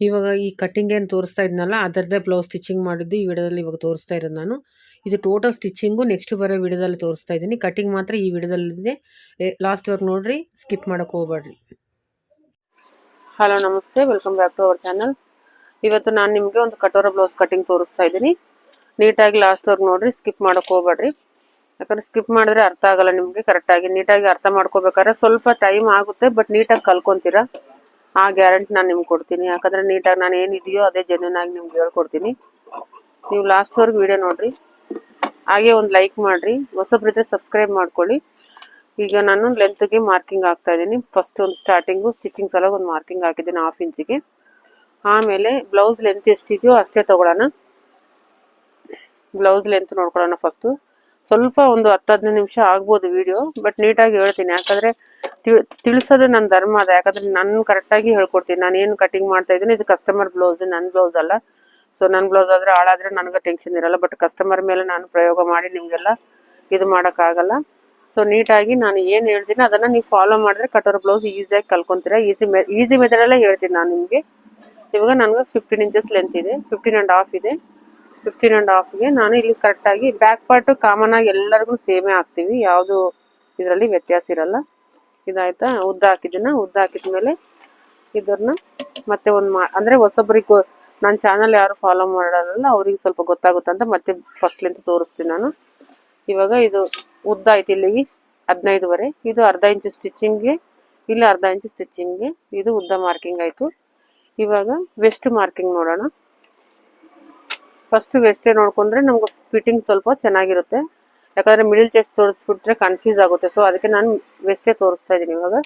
ಇವಾಗ ಈ ಕಟ್ಟಿಂಗ್ ಏನು ತೋರಿಸ್ತಾ ಇದ್ನಲ್ಲ ಅದರದ್ದೇ ಬ್ಲೌಸ್ ಸ್ಟಿಚಿಂಗ್ ಮಾಡಿದ್ದು ಈ ವಿಡಿಯೋದಲ್ಲಿ ಇವಾಗ ತೋರಿಸ್ತಾ ಇರೋದು ನಾನು. ಇದು ಟೋಟಲ್ ಸ್ಟಿಚಿಂಗು ನೆಕ್ಸ್ಟ್ ಬರೋ ವಿಡಿಯೋದಲ್ಲಿ ತೋರಿಸ್ತಾ ಇದ್ದೀನಿ. ಕಟ್ಟಿಂಗ್ ಮಾತ್ರ ಈ ವಿಡಿಯೋದಲ್ಲಿದೆ. ಲಾಸ್ಟ್ವರೆಗೆ ನೋಡ್ರಿ ಸ್ಕಿಪ್ ಮಾಡೋಕೆ ಹೋಗ್ಬೇಡ್ರಿ. ಹಲೋ ನಮಸ್ತೆ. Welcome back to our channel ಇವತ್ತು ನಾನು ನಿಮಗೆ ಒಂದು ಕಟೋರ ಬ್ಲೌಸ್ ಕಟ್ಟಿಂಗ್ ತೋರಿಸ್ತಾ ಇದ್ದೀನಿ. ನೀಟಾಗಿ ಲಾಸ್ಟ್ವರೆಗೆ ನೋಡ್ರಿ ಸ್ಕಿಪ್ ಮಾಡೋಕೆ ಹೋಗ್ಬೇಡ್ರಿ. ಯಾಕಂದ್ರೆ ಸ್ಕಿಪ್ ಮಾಡಿದ್ರೆ ಅರ್ಥ ಆಗಲ್ಲ ನಿಮಗೆ. ಕರೆಕ್ಟಾಗಿ ನೀಟಾಗಿ ಅರ್ಥ ಮಾಡ್ಕೋಬೇಕಾದ್ರೆ ಸ್ವಲ್ಪ ಟೈಮ್ ಆಗುತ್ತೆ ಬಟ್ ನೀಟಾಗಿ ಕಲ್ಕೊಂತೀರಾ? ಆ ಗ್ಯಾರಂಟಿ ನಾನು ನಿಮ್ಗೆ ಕೊಡ್ತೀನಿ. ಯಾಕಂದ್ರೆ ನೀಟಾಗಿ ನಾನು ಏನಿದೆಯೋ ಅದೇ ಜೆನ್ಯೂನ್ ಆಗಿ ನಿಮ್ಗೆ ಹೇಳ್ಕೊಡ್ತೀನಿ. ನೀವು ಲಾಸ್ಟ್ವರೆಗೆ ವಿಡಿಯೋ ನೋಡಿರಿ. ಹಾಗೆ ಒಂದು ಲೈಕ್ ಮಾಡಿರಿ. ಹೊಸಬ್ರಿದ್ರೆ ಸಬ್ಸ್ಕ್ರೈಬ್ ಮಾಡ್ಕೊಳ್ಳಿ. ಈಗ ನಾನು ಲೆಂತ್ಗೆ ಮಾರ್ಕಿಂಗ್ ಹಾಕ್ತಾ ಇದ್ದೀನಿ. ಫಸ್ಟ್ ಒಂದು ಸ್ಟಾರ್ಟಿಂಗು ಸ್ಟಿಚಿಂಗ್ ಸಲ ಒಂದು ಮಾರ್ಕಿಂಗ್ ಹಾಕಿದ್ದೀನಿ ಹಾಫ್ ಇಂಚಿಗೆ ಆಮೇಲೆ ಬ್ಲೌಸ್ ಲೆಂತ್ ಎಷ್ಟಿದೆಯೋ ಅಷ್ಟೇ ತಗೊಳ್ಳೋಣ ಬ್ಲೌಸ್ ಲೆಂತ್ ನೋಡ್ಕೊಳ್ಳೋಣ ಫಸ್ಟು ಸ್ವಲ್ಪ ಒಂದು ಹತ್ತು ಹದಿನೈದು ನಿಮಿಷ ಆಗ್ಬೋದು ವಿಡಿಯೋ ಬಟ್ ನೀಟಾಗಿ ಹೇಳ್ತೀನಿ. ಯಾಕಂದರೆ ತಿಳಿಸೋದೇ ನನ್ನ ಧರ್ಮ ಅದ. ಯಾಕಂದರೆ ನಾನು ಕರೆಕ್ಟಾಗಿ ಹೇಳ್ಕೊಡ್ತೀನಿ. ನಾನು ಏನು ಕಟಿಂಗ್ ಮಾಡ್ತಾ ಇದ್ದೀನಿ, ಇದು ಕಸ್ಟಮರ್ ಬ್ಲೌಸ್ ನನ್ನ ಬ್ಲೌಸ್ ಅಲ್ಲ. ಸೊ ನನ್ನ ಬ್ಲೌಸ್ ಆದರೆ ಹಾಳಾದರೆ ನನಗೆ ಟೆನ್ಷನ್ ಇರಲ್ಲ. ಬಟ್ ಕಸ್ಟಮರ್ ಮೇಲೆ ನಾನು ಪ್ರಯೋಗ ಮಾಡಿ ನಿಮಗೆಲ್ಲ ಇದು ಮಾಡೋಕ್ಕಾಗಲ್ಲ ಸೊ ನೀಟಾಗಿ ನಾನು ಏನು ಹೇಳ್ತೀನಿ, ಅದನ್ನು ನೀವು ಫಾಲೋ ಮಾಡಿದ್ರೆ ಕಟೋರ್ ಬ್ಲೌಸ್ ಈಸಿಯಾಗಿ ಕಲ್ಕೊತೀರಾ. ಈಸಿ ಮೆ ಈಸಿ ಮೆಥಡಲ್ಲೇ ಹೇಳ್ತೀನಿ ನಾನು ನಿಮಗೆ. ಇವಾಗ ನನಗೆ ಫಿಫ್ಟೀನ್ ಇಂಚಸ್ ಲೆಂತ್ ಇದೆ. ಫಿಫ್ಟೀನ್ ಆ್ಯಂಡ್ ಹಾಫ್ ಇದೆ. ಫಿಫ್ಟೀನ್ ಆ್ಯಂಡ್ ಹಾಫ್ಗೆ ನಾನು ಇಲ್ಲಿ ಕರೆಕ್ಟಾಗಿ ಬ್ಯಾಕ್ ಪಾರ್ಟು ಕಾಮನ್ ಆಗಿ ಎಲ್ಲರಿಗೂ ಸೇಮೇ ಹಾಕ್ತೀವಿ. ಯಾವುದು ಇದರಲ್ಲಿ ವ್ಯತ್ಯಾಸ ಇರಲ್ಲ. ಇದಾಯ್ತಾ? ಉದ್ದ ಹಾಕಿದ್ದೀನ ಉದ್ದ ಹಾಕಿದ ಮೇಲೆ ಇದನ್ನ ಮತ್ತೆ ಒಂದು ಮಾ ಅಂದರೆ ಹೊಸೊಬ್ರಿಗೆ ನನ್ನ ಚಾನಲ್ ಯಾರು ಫಾಲೋ ಮಾಡಲ್ಲ, ಅವ್ರಿಗೆ ಸ್ವಲ್ಪ ಗೊತ್ತಾಗುತ್ತೆ ಅಂತ ಮತ್ತೆ ಫಸ್ಟ್ಲಿಂದ ತೋರಿಸ್ತೀನಿ ನಾನು. ಇವಾಗ ಇದು ಉದ್ದ ಆಯ್ತು ಇಲ್ಲಿಗೆ ಹದಿನೈದುವರೆ. ಇದು ಅರ್ಧ ಇಂಚು ಸ್ಟಿಚಿಂಗ್ಗೆ ಇಲ್ಲಿ ಅರ್ಧ ಇಂಚು ಸ್ಟಿಚಿಂಗ್ಗೆ ಇದು ಉದ್ದ ಮಾರ್ಕಿಂಗ್ ಆಯಿತು. ಇವಾಗ ವೆಸ್ಟ್ ಮಾರ್ಕಿಂಗ್ ನೋಡೋಣ. ಫಸ್ಟ್ ವೆಸ್ಟೇ ನೋಡ್ಕೊಂಡ್ರೆ ನಮ್ಗೆ ಫಿಟ್ಟಿಂಗ್ ಸ್ವಲ್ಪ ಚೆನ್ನಾಗಿರುತ್ತೆ. ಯಾಕಂದರೆ ಮಿಡಿಲ್ ಚೆಸ್ಟ್ ತೋರಿಸ್ಬಿಟ್ರೆ ಕನ್ಫ್ಯೂಸ್ ಆಗುತ್ತೆ. ಸೊ ಅದಕ್ಕೆ ನಾನು ವೆಸ್ಟೇ ತೋರಿಸ್ತಾ ಇದ್ದೀನಿ ಇವಾಗ.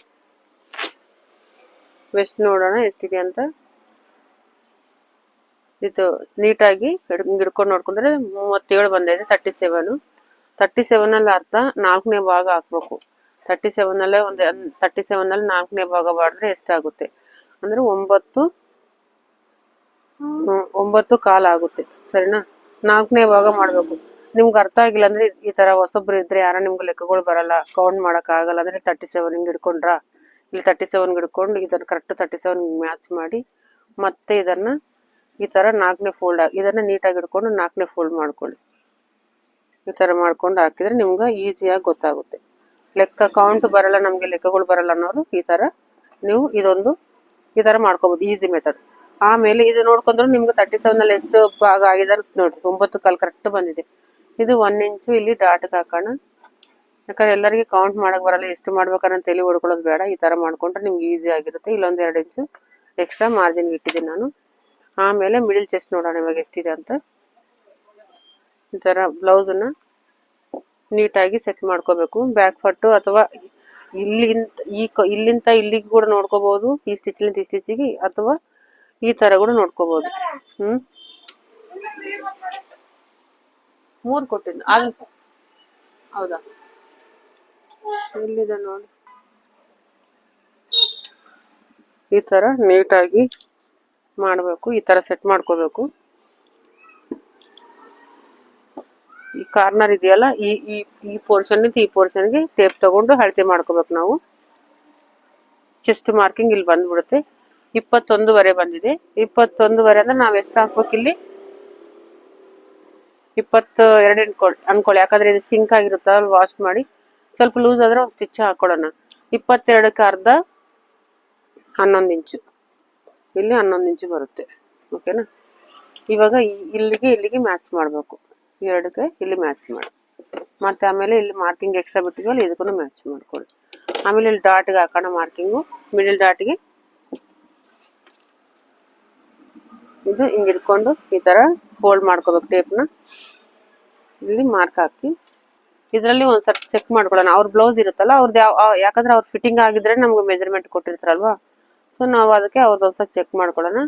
ವೆಸ್ಟ್ ನೋಡೋಣ ಎಷ್ಟಿದೆ ಅಂತ. ಇದು ನೀಟಾಗಿ ಹಿಡ್ಕೊಂಡು ನೋಡ್ಕೊಂಡ್ರೆ ಮೂವತ್ತೇಳು ಬಂದಿದೆ ತರ್ಟಿ ಸೆವೆನು ತರ್ಟಿ ಸೆವೆನಲ್ಲಿ ಅರ್ಧ, ನಾಲ್ಕನೇ ಭಾಗ ಹಾಕ್ಬೇಕು. ತರ್ಟಿ ಸೆವೆನಲ್ಲೇ ಒಂದು ತರ್ಟಿ ಸೆವೆನಲ್ಲಿ ನಾಲ್ಕನೇ ಭಾಗ ಮಾಡಿದ್ರೆ ಎಷ್ಟಾಗುತ್ತೆ? ಅಂದರೆ ಒಂಬತ್ತು ಒಂಬತ್ತು ಕಾಲು ಆಗುತ್ತೆ, ಸರಿನಾ? ನಾಲ್ಕನೇ ಭಾಗ ಮಾಡಬೇಕು. ನಿಮ್ಗೆ ಅರ್ಥ ಆಗಿಲ್ಲ ಅಂದ್ರೆ ಈ ತರ ಹೊಸಬ್ರು ಇದ್ರೆ ಯಾರ ನಿಮ್ಗೆ ಲೆಕ್ಕಗಳು ಬರಲ್ಲ ಕೌಂಟ್ ಮಾಡಕ್ ಆಗಲ್ಲ ಅಂದ್ರೆ ತರ್ಟಿ ಸೆವೆನ್ ಹಿಂಗೆ ಹಿಡ್ಕೊಂಡ್ರ? ಇಲ್ಲಿ ತರ್ಟಿ ಸೆವೆನ್ ಹಿಡ್ಕೊಂಡು ಇದನ್ನ ಕರೆಕ್ಟ್ ತರ್ಟಿ ಸೆವೆನ್ ಮ್ಯಾಚ್ ಮಾಡಿ ಮತ್ತೆ ಇದನ್ನ ಈ ತರ ನಾಲ್ಕನೇ ಫೋಲ್ಡ್ ಇದನ್ನ ನೀಟಾಗಿ ಹಿಡ್ಕೊಂಡು ನಾಲ್ಕನೇ ಫೋಲ್ಡ್ ಮಾಡ್ಕೊಳ್ಳಿ. ಈ ತರ ಮಾಡ್ಕೊಂಡು ಹಾಕಿದ್ರೆ ನಿಮ್ಗೆ ಈಸಿಯಾಗಿ ಗೊತ್ತಾಗುತ್ತೆ. ಲೆಕ್ಕ ಕೌಂಟ್ ಬರಲ್ಲ, ನಮ್ಗೆ ಲೆಕ್ಕಗಳು ಬರಲ್ಲ ಅನ್ನೋರು ಈ ತರ ನೀವು ಇದೊಂದು ಈ ತರ ಮಾಡ್ಕೋಬಹುದು ಈಸಿ ಮೆಥಡ್ ಆಮೇಲೆ ಇದು ನೋಡ್ಕೊಂಡ್ರು ನಿಮ್ಗೆ ತರ್ಟಿ ಸೆವೆನ್ ಅಲ್ಲಿ ಎಷ್ಟು ಭಾಗ ಆಗಿದೆ ಅಂತ ನೋಡ್ರಿ. ಒಂಬತ್ತು ಕಾಲ್ ಕರೆಕ್ಟ್ ಬಂದಿದೆ. ಇದು ಒನ್ ಇಂಚು ಇಲ್ಲಿ ಡಾಟ್ಗೆ ಹಾಕೋಣ. ಯಾಕಂದ್ರೆ ಎಲ್ಲರಿಗೆ ಕೌಂಟ್ ಮಾಡಕ್ ಬರಲ್ಲ, ಎಷ್ಟು ಮಾಡ್ಬೇಕನ್ನೋ ತಲೆ ಹೊಡ್ಕೊಳ್ಳೋದು ಬೇಡ. ಈ ತರ ಮಾಡ್ಕೊಂಡ್ರೆ ನಿಮ್ಗೆ ಈಸಿ ಆಗಿರುತ್ತೆ. ಇಲ್ಲೊಂದು ಎರಡು ಇಂಚು ಎಕ್ಸ್ಟ್ರಾ ಮಾರ್ಜಿನ್ ಇಟ್ಟಿದ್ದೀನಿ ನಾನು. ಆಮೇಲೆ ಮಿಡಿಲ್ ಚೆಸ್ಟ್ ನೋಡೋಣ ಇವಾಗ ಎಷ್ಟಿದೆ ಅಂತ. ಈ ತರ ಬ್ಲೌಸನ್ನ ನೀಟಾಗಿ ಸೆಟ್ ಮಾಡ್ಕೋಬೇಕು. ಬ್ಯಾಕ್ ಫಟ್ಟು ಅಥವಾ ಇಲ್ಲಿಂದ ಈ ಇಲ್ಲಿಂದ ಇಲ್ಲಿಗೆ ಕೂಡ ನೋಡ್ಕೋಬಹುದು. ಈ ಸ್ಟಿಚ್ಲಿಂದ ಈ ಸ್ಟಿಚಿಗೆ ಅಥವಾ ಈ ತರ ಕೂಡ ನೋಡ್ಕೋಬಹುದು ಹ್ಮ್? ಮೂರ್ ಕೊಟ್ಟಿದ್ದು. ಅದು ಹೌದಾ? ಎಲ್ಲಿದೆ ನೋಡಿ. ಈ ತರ ನೀಟಾಗಿ ಮಾಡಬೇಕು. ಈ ತರ ಸೆಟ್ ಮಾಡ್ಕೋಬೇಕು. ಈ ಕಾರ್ನರ್ ಇದೆಯಲ್ಲ, ಈ ಈ ಈ ಪೋರ್ಷನ್ ಈ ಪೋರ್ಷನ್ಗೆ ಟೇಪ್ ತಗೊಂಡು ಅಳತೆ ಮಾಡ್ಕೋಬೇಕು ನಾವು. ಚೆಸ್ಟ್ ಮಾರ್ಕಿಂಗ್ ಇಲ್ಲಿ ಬಂದ್ಬಿಡುತ್ತೆ. ಇಪ್ಪತ್ತೊಂದುವರೆ ಬಂದಿದೆ. ಇಪ್ಪತ್ತೊಂದುವರೆ ಅಂದ್ರೆ ನಾವು ಎಷ್ಟು ಹಾಕ್ಬೇಕು ಇಲ್ಲಿ? ಇಪ್ಪತ್ತು ಎರಡು ಅನ್ಕೊಳ್ಳಿ. ಅನ್ಕೊಳ್ಳಿ ಯಾಕಂದ್ರೆ ಇದು ಸಿಂಕ್ ಆಗಿರುತ್ತಲ್ಲ ವಾಶ್ ಮಾಡಿ. ಸ್ವಲ್ಪ ಲೂಸ್ ಆದ್ರೆ ಒಂದು ಸ್ಟಿಚ್ ಹಾಕೊಳ್ಳೋಣ. ಇಪ್ಪತ್ತೆರಡಕ್ಕೆ ಅರ್ಧ, ಹನ್ನೊಂದು ಇಂಚು. ಇಲ್ಲಿ ಹನ್ನೊಂದು ಇಂಚು ಬರುತ್ತೆ. ಓಕೆನಾ ಇವಾಗ ಇಲ್ಲಿಗೆ ಇಲ್ಲಿಗೆ ಮ್ಯಾಚ್ ಮಾಡಬೇಕು. ಎರಡಕ್ಕೆ ಇಲ್ಲಿ ಮ್ಯಾಚ್ ಮಾಡಿ. ಮತ್ತೆ ಆಮೇಲೆ ಇಲ್ಲಿ ಮಾರ್ಕಿಂಗ್ ಎಕ್ಸ್ಟ್ರಾ ಬಿಟ್ಟಿದ್ವಲ್ಲ ಇದಕ್ಕೂ ಮ್ಯಾಚ್ ಮಾಡ್ಕೊಳ್ಳಿ. ಆಮೇಲೆ ಇಲ್ಲಿ ಡಾಟ್ಗೆ ಹಾಕೋಣ ಮಾರ್ಕಿಂಗು ಮಿಡಿಲ್ ಡಾಟ್ಗೆ ಇದು ಹಿಂಗೆ ಇಟ್ಕೊಂಡು ಈ ಥರ ಫೋಲ್ಡ್ ಮಾಡ್ಕೋಬೇಕು ಟೇಪ್ನ ಇಲ್ಲಿ ಮಾರ್ಕ್ ಹಾಕಿ. ಇದರಲ್ಲಿ ಒಂದು ಚೆಕ್ ಮಾಡ್ಕೊಳ್ಳೋಣ. ಅವ್ರ ಬ್ಲೌಸ್ ಇರುತ್ತಲ್ಲ ಅವ್ರದ್ದು ಯಾವ ಯಾಕಂದ್ರೆ ಅವ್ರ ಫಿಟ್ಟಿಂಗ್ ಆಗಿದ್ರೆ ನಮ್ಗೆ ಮೆಜರ್ಮೆಂಟ್ ಕೊಟ್ಟಿರ್ತಾರಲ್ವಾ? ಸೊ ನಾವು ಅದಕ್ಕೆ ಅವ್ರದ್ದು ಒಂದ್ಸಲ ಚೆಕ್ ಮಾಡ್ಕೊಳ್ಳೋಣ.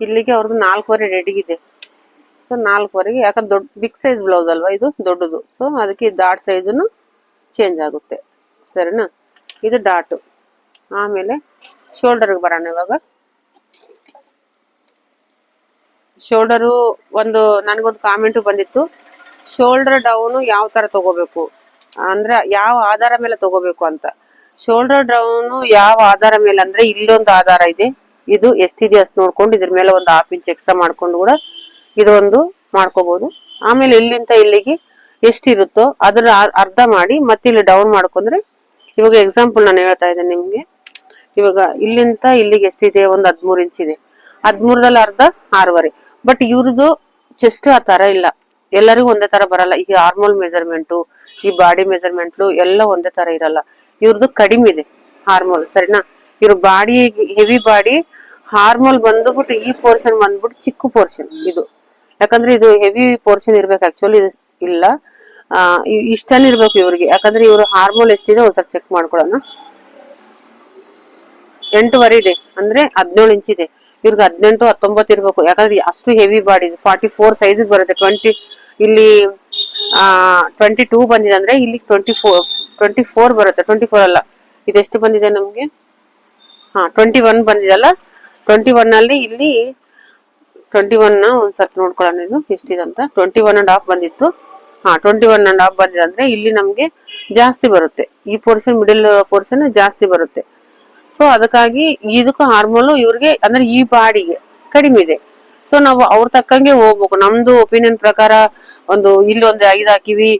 ಇಲ್ಲಿಗೆ ಅವ್ರದ್ದು ನಾಲ್ಕುವರೆ ರೆಡಿಗಿದೆ ಸೊ ನಾಲ್ಕುವರೆಗೆ, ಯಾಕಂದ್ರೆ ದೊಡ್ಡ ಬಿಗ್ ಸೈಜ್ ಬ್ಲೌಸ್ ಅಲ್ವಾ ಇದು? ದೊಡ್ಡದು. ಸೊ ಅದಕ್ಕೆ ಡಾಟ್ ಸೈಜನ್ನು ಚೇಂಜ್ ಆಗುತ್ತೆ. ಸರಿನಾ? ಇದು ಡಾಟು ಆಮೇಲೆ ಶೋಲ್ಡರ್ಗೆ ಬರೋಣ ಇವಾಗ. ಶೋಲ್ಡರು ಒಂದು ನನಗೊಂದು ಕಾಮೆಂಟು ಬಂದಿತ್ತು. ಶೋಲ್ಡರ್ ಡೌನು ಯಾವ ಥರ ತಗೋಬೇಕು? ಅಂದ್ರೆ ಯಾವ ಆಧಾರ ಮೇಲೆ ತಗೋಬೇಕು ಅಂತ. ಶೋಲ್ಡರ್ ಡೌನು ಯಾವ ಆಧಾರ ಮೇಲೆ ಅಂದ್ರೆ ಇಲ್ಲೊಂದು ಆಧಾರ ಇದೆ. ಇದು ಎಷ್ಟಿದೆ ಅಷ್ಟು ನೋಡ್ಕೊಂಡು ಇದ್ರ ಮೇಲೆ ಒಂದು ಹಾಫ್ ಇಂಚ್ ಎಕ್ಸ್ಟ್ರಾ ಮಾಡ್ಕೊಂಡು ಕೂಡ ಇದೊಂದು ಮಾಡ್ಕೋಬಹುದು ಆಮೇಲೆ ಇಲ್ಲಿಂದ ಇಲ್ಲಿಗೆ ಎಷ್ಟಿರುತ್ತೋ ಅದರ ಅ- ಅರ್ಧ ಮಾಡಿ ಮತ್ತೆ ಇಲ್ಲಿ ಡೌನ್ ಮಾಡ್ಕೊಂಡ್ರೆ ಇವಾಗ ಎಕ್ಸಾಂಪಲ್ ನಾನು ಹೇಳ್ತಾ ಇದ್ದೇನೆ ನಿಮಗೆ. ಇವಾಗ ಇಲ್ಲಿಂದ ಇಲ್ಲಿಗೆ ಎಷ್ಟಿದೆ? ಒಂದು ಹದಿಮೂರು ಇಂಚ್ ಇದೆ. ಹದ್ಮೂರದಲ್ಲಿ ಅರ್ಧ ಆರೂವರೆ. ಬಟ್ ಇವ್ರದ್ದು ಚೆಸ್ಟ್ ಆ ತರ ಇಲ್ಲ. ಎಲ್ಲರಿಗೂ ಒಂದೇ ತರ ಬರಲ್ಲ. ಈ ಹಾರ್ಮೋನ್ ಮೆಜರ್ಮೆಂಟು ಈ ಬಾಡಿ ಮೆಜರ್ಮೆಂಟ್ ಎಲ್ಲ ಒಂದೇ ತರ ಇರಲ್ಲ. ಇವ್ರದ್ದು ಕಡಿಮೆ ಇದೆ ಹಾರ್ಮೋನ್ ಸರಿನಾ? ಇವ್ರ ಬಾಡಿ ಹೆವಿ ಬಾಡಿ ಹಾರ್ಮೋನ್ ಬಂದ್ಬಿಟ್ಟು ಈ ಪೋರ್ಷನ್ ಬಂದ್ಬಿಟ್ಟು ಚಿಕ್ಕ ಪೋರ್ಷನ್ ಇದು. ಯಾಕಂದ್ರೆ ಇದು ಹೆವಿ ಪೋರ್ಷನ್ ಇರ್ಬೇಕು ಆಕ್ಚುಲಿ ಇದು ಇಲ್ಲ. ಆ, ಇ- ಇಷ್ಟನೇ ಇರ್ಬೇಕು ಇವ್ರಿಗೆ. ಯಾಕಂದ್ರೆ ಇವ್ರ ಹಾರ್ಮೋಲ್ ಎಷ್ಟಿದೆ ಒಂದ್ಸಲ ಚೆಕ್ ಮಾಡ್ಕೊಳ್ಳೋಣ. ಎಂಟುವರೆ ಇದೆ. ಅಂದ್ರೆ ಹದಿನೇಳು ಇಂಚ್ ಇದೆ. ಇವ್ರಿಗೆ ಹದಿನೆಂಟು, ಹತ್ತೊಂಬತ್ತು ಇರ್ಬೇಕು. ಯಾಕಂದ್ರೆ ಅಷ್ಟು heavy body forty four size ಬರುತ್ತೆ. ಟ್ವೆಂಟಿ ಇಲ್ಲಿ ಟ್ವೆಂಟಿ ಟೂ ಬಂದಿದೆ ಅಂದ್ರೆ ಇಲ್ಲಿ ಟ್ವೆಂಟಿ ಫೋರ್ ಟ್ವೆಂಟಿ ಫೋರ್ ಬರುತ್ತೆ. ಟ್ವೆಂಟಿ ಫೋರ್ ಅಲ್ಲ. ಇದೆಷ್ಟು ಬಂದಿದೆ ನಮಗೆ? ಹಾ ಟ್ವೆಂಟಿ ಒನ್ ಬಂದಿದಲ್ಲ ಟ್ವೆಂಟಿ ಒನ್ ಅಲ್ಲಿ ಇಲ್ಲಿ ಟ್ವೆಂಟಿ ಒನ್ ಒಂದ್ ಸ್ವಲ್ಪ ನೋಡ್ಕೊಳ್ಳೋಣ ಇದು ಎಷ್ಟಿದೆ ಅಂತ? ಟ್ವೆಂಟಿ ಒನ್ ಅಂಡ್ ಹಾಫ್ ಬಂದಿತ್ತು. ಹಾ ಟ್ವೆಂಟಿ ಒನ್ ಅಂಡ್ ಹಾಫ್ ಬಂದಿದೆ ಅಂದ್ರೆ ಇಲ್ಲಿ ನಮಗೆ ಜಾಸ್ತಿ ಬರುತ್ತೆ. ಈ ಪೋರ್ಷನ್ ಮಿಡಿಲ್ ಪೋರ್ಷನ್ ಜಾಸ್ತಿ ಬರುತ್ತೆ. ಸೊ ಅದಕ್ಕಾಗಿ ಇದಕ್ಕೂ ಹಾರ್ಮೋನು ಇವ್ರಿಗೆ ಅಂದ್ರೆ ಈ ಬಾಡಿಗೆ ಕಡಿಮೆ ಇದೆ. ಸೊ ನಾವು ಅವ್ರ ತಕ್ಕಂಗೆ ಹೋಗ್ಬೇಕು. ನಮ್ದು ಒಪಿನಿಯನ್ ಪ್ರಕಾರ ಒಂದು ಇಲ್ಲೊಂದು ಐದು ಹಾಕಿವಿ,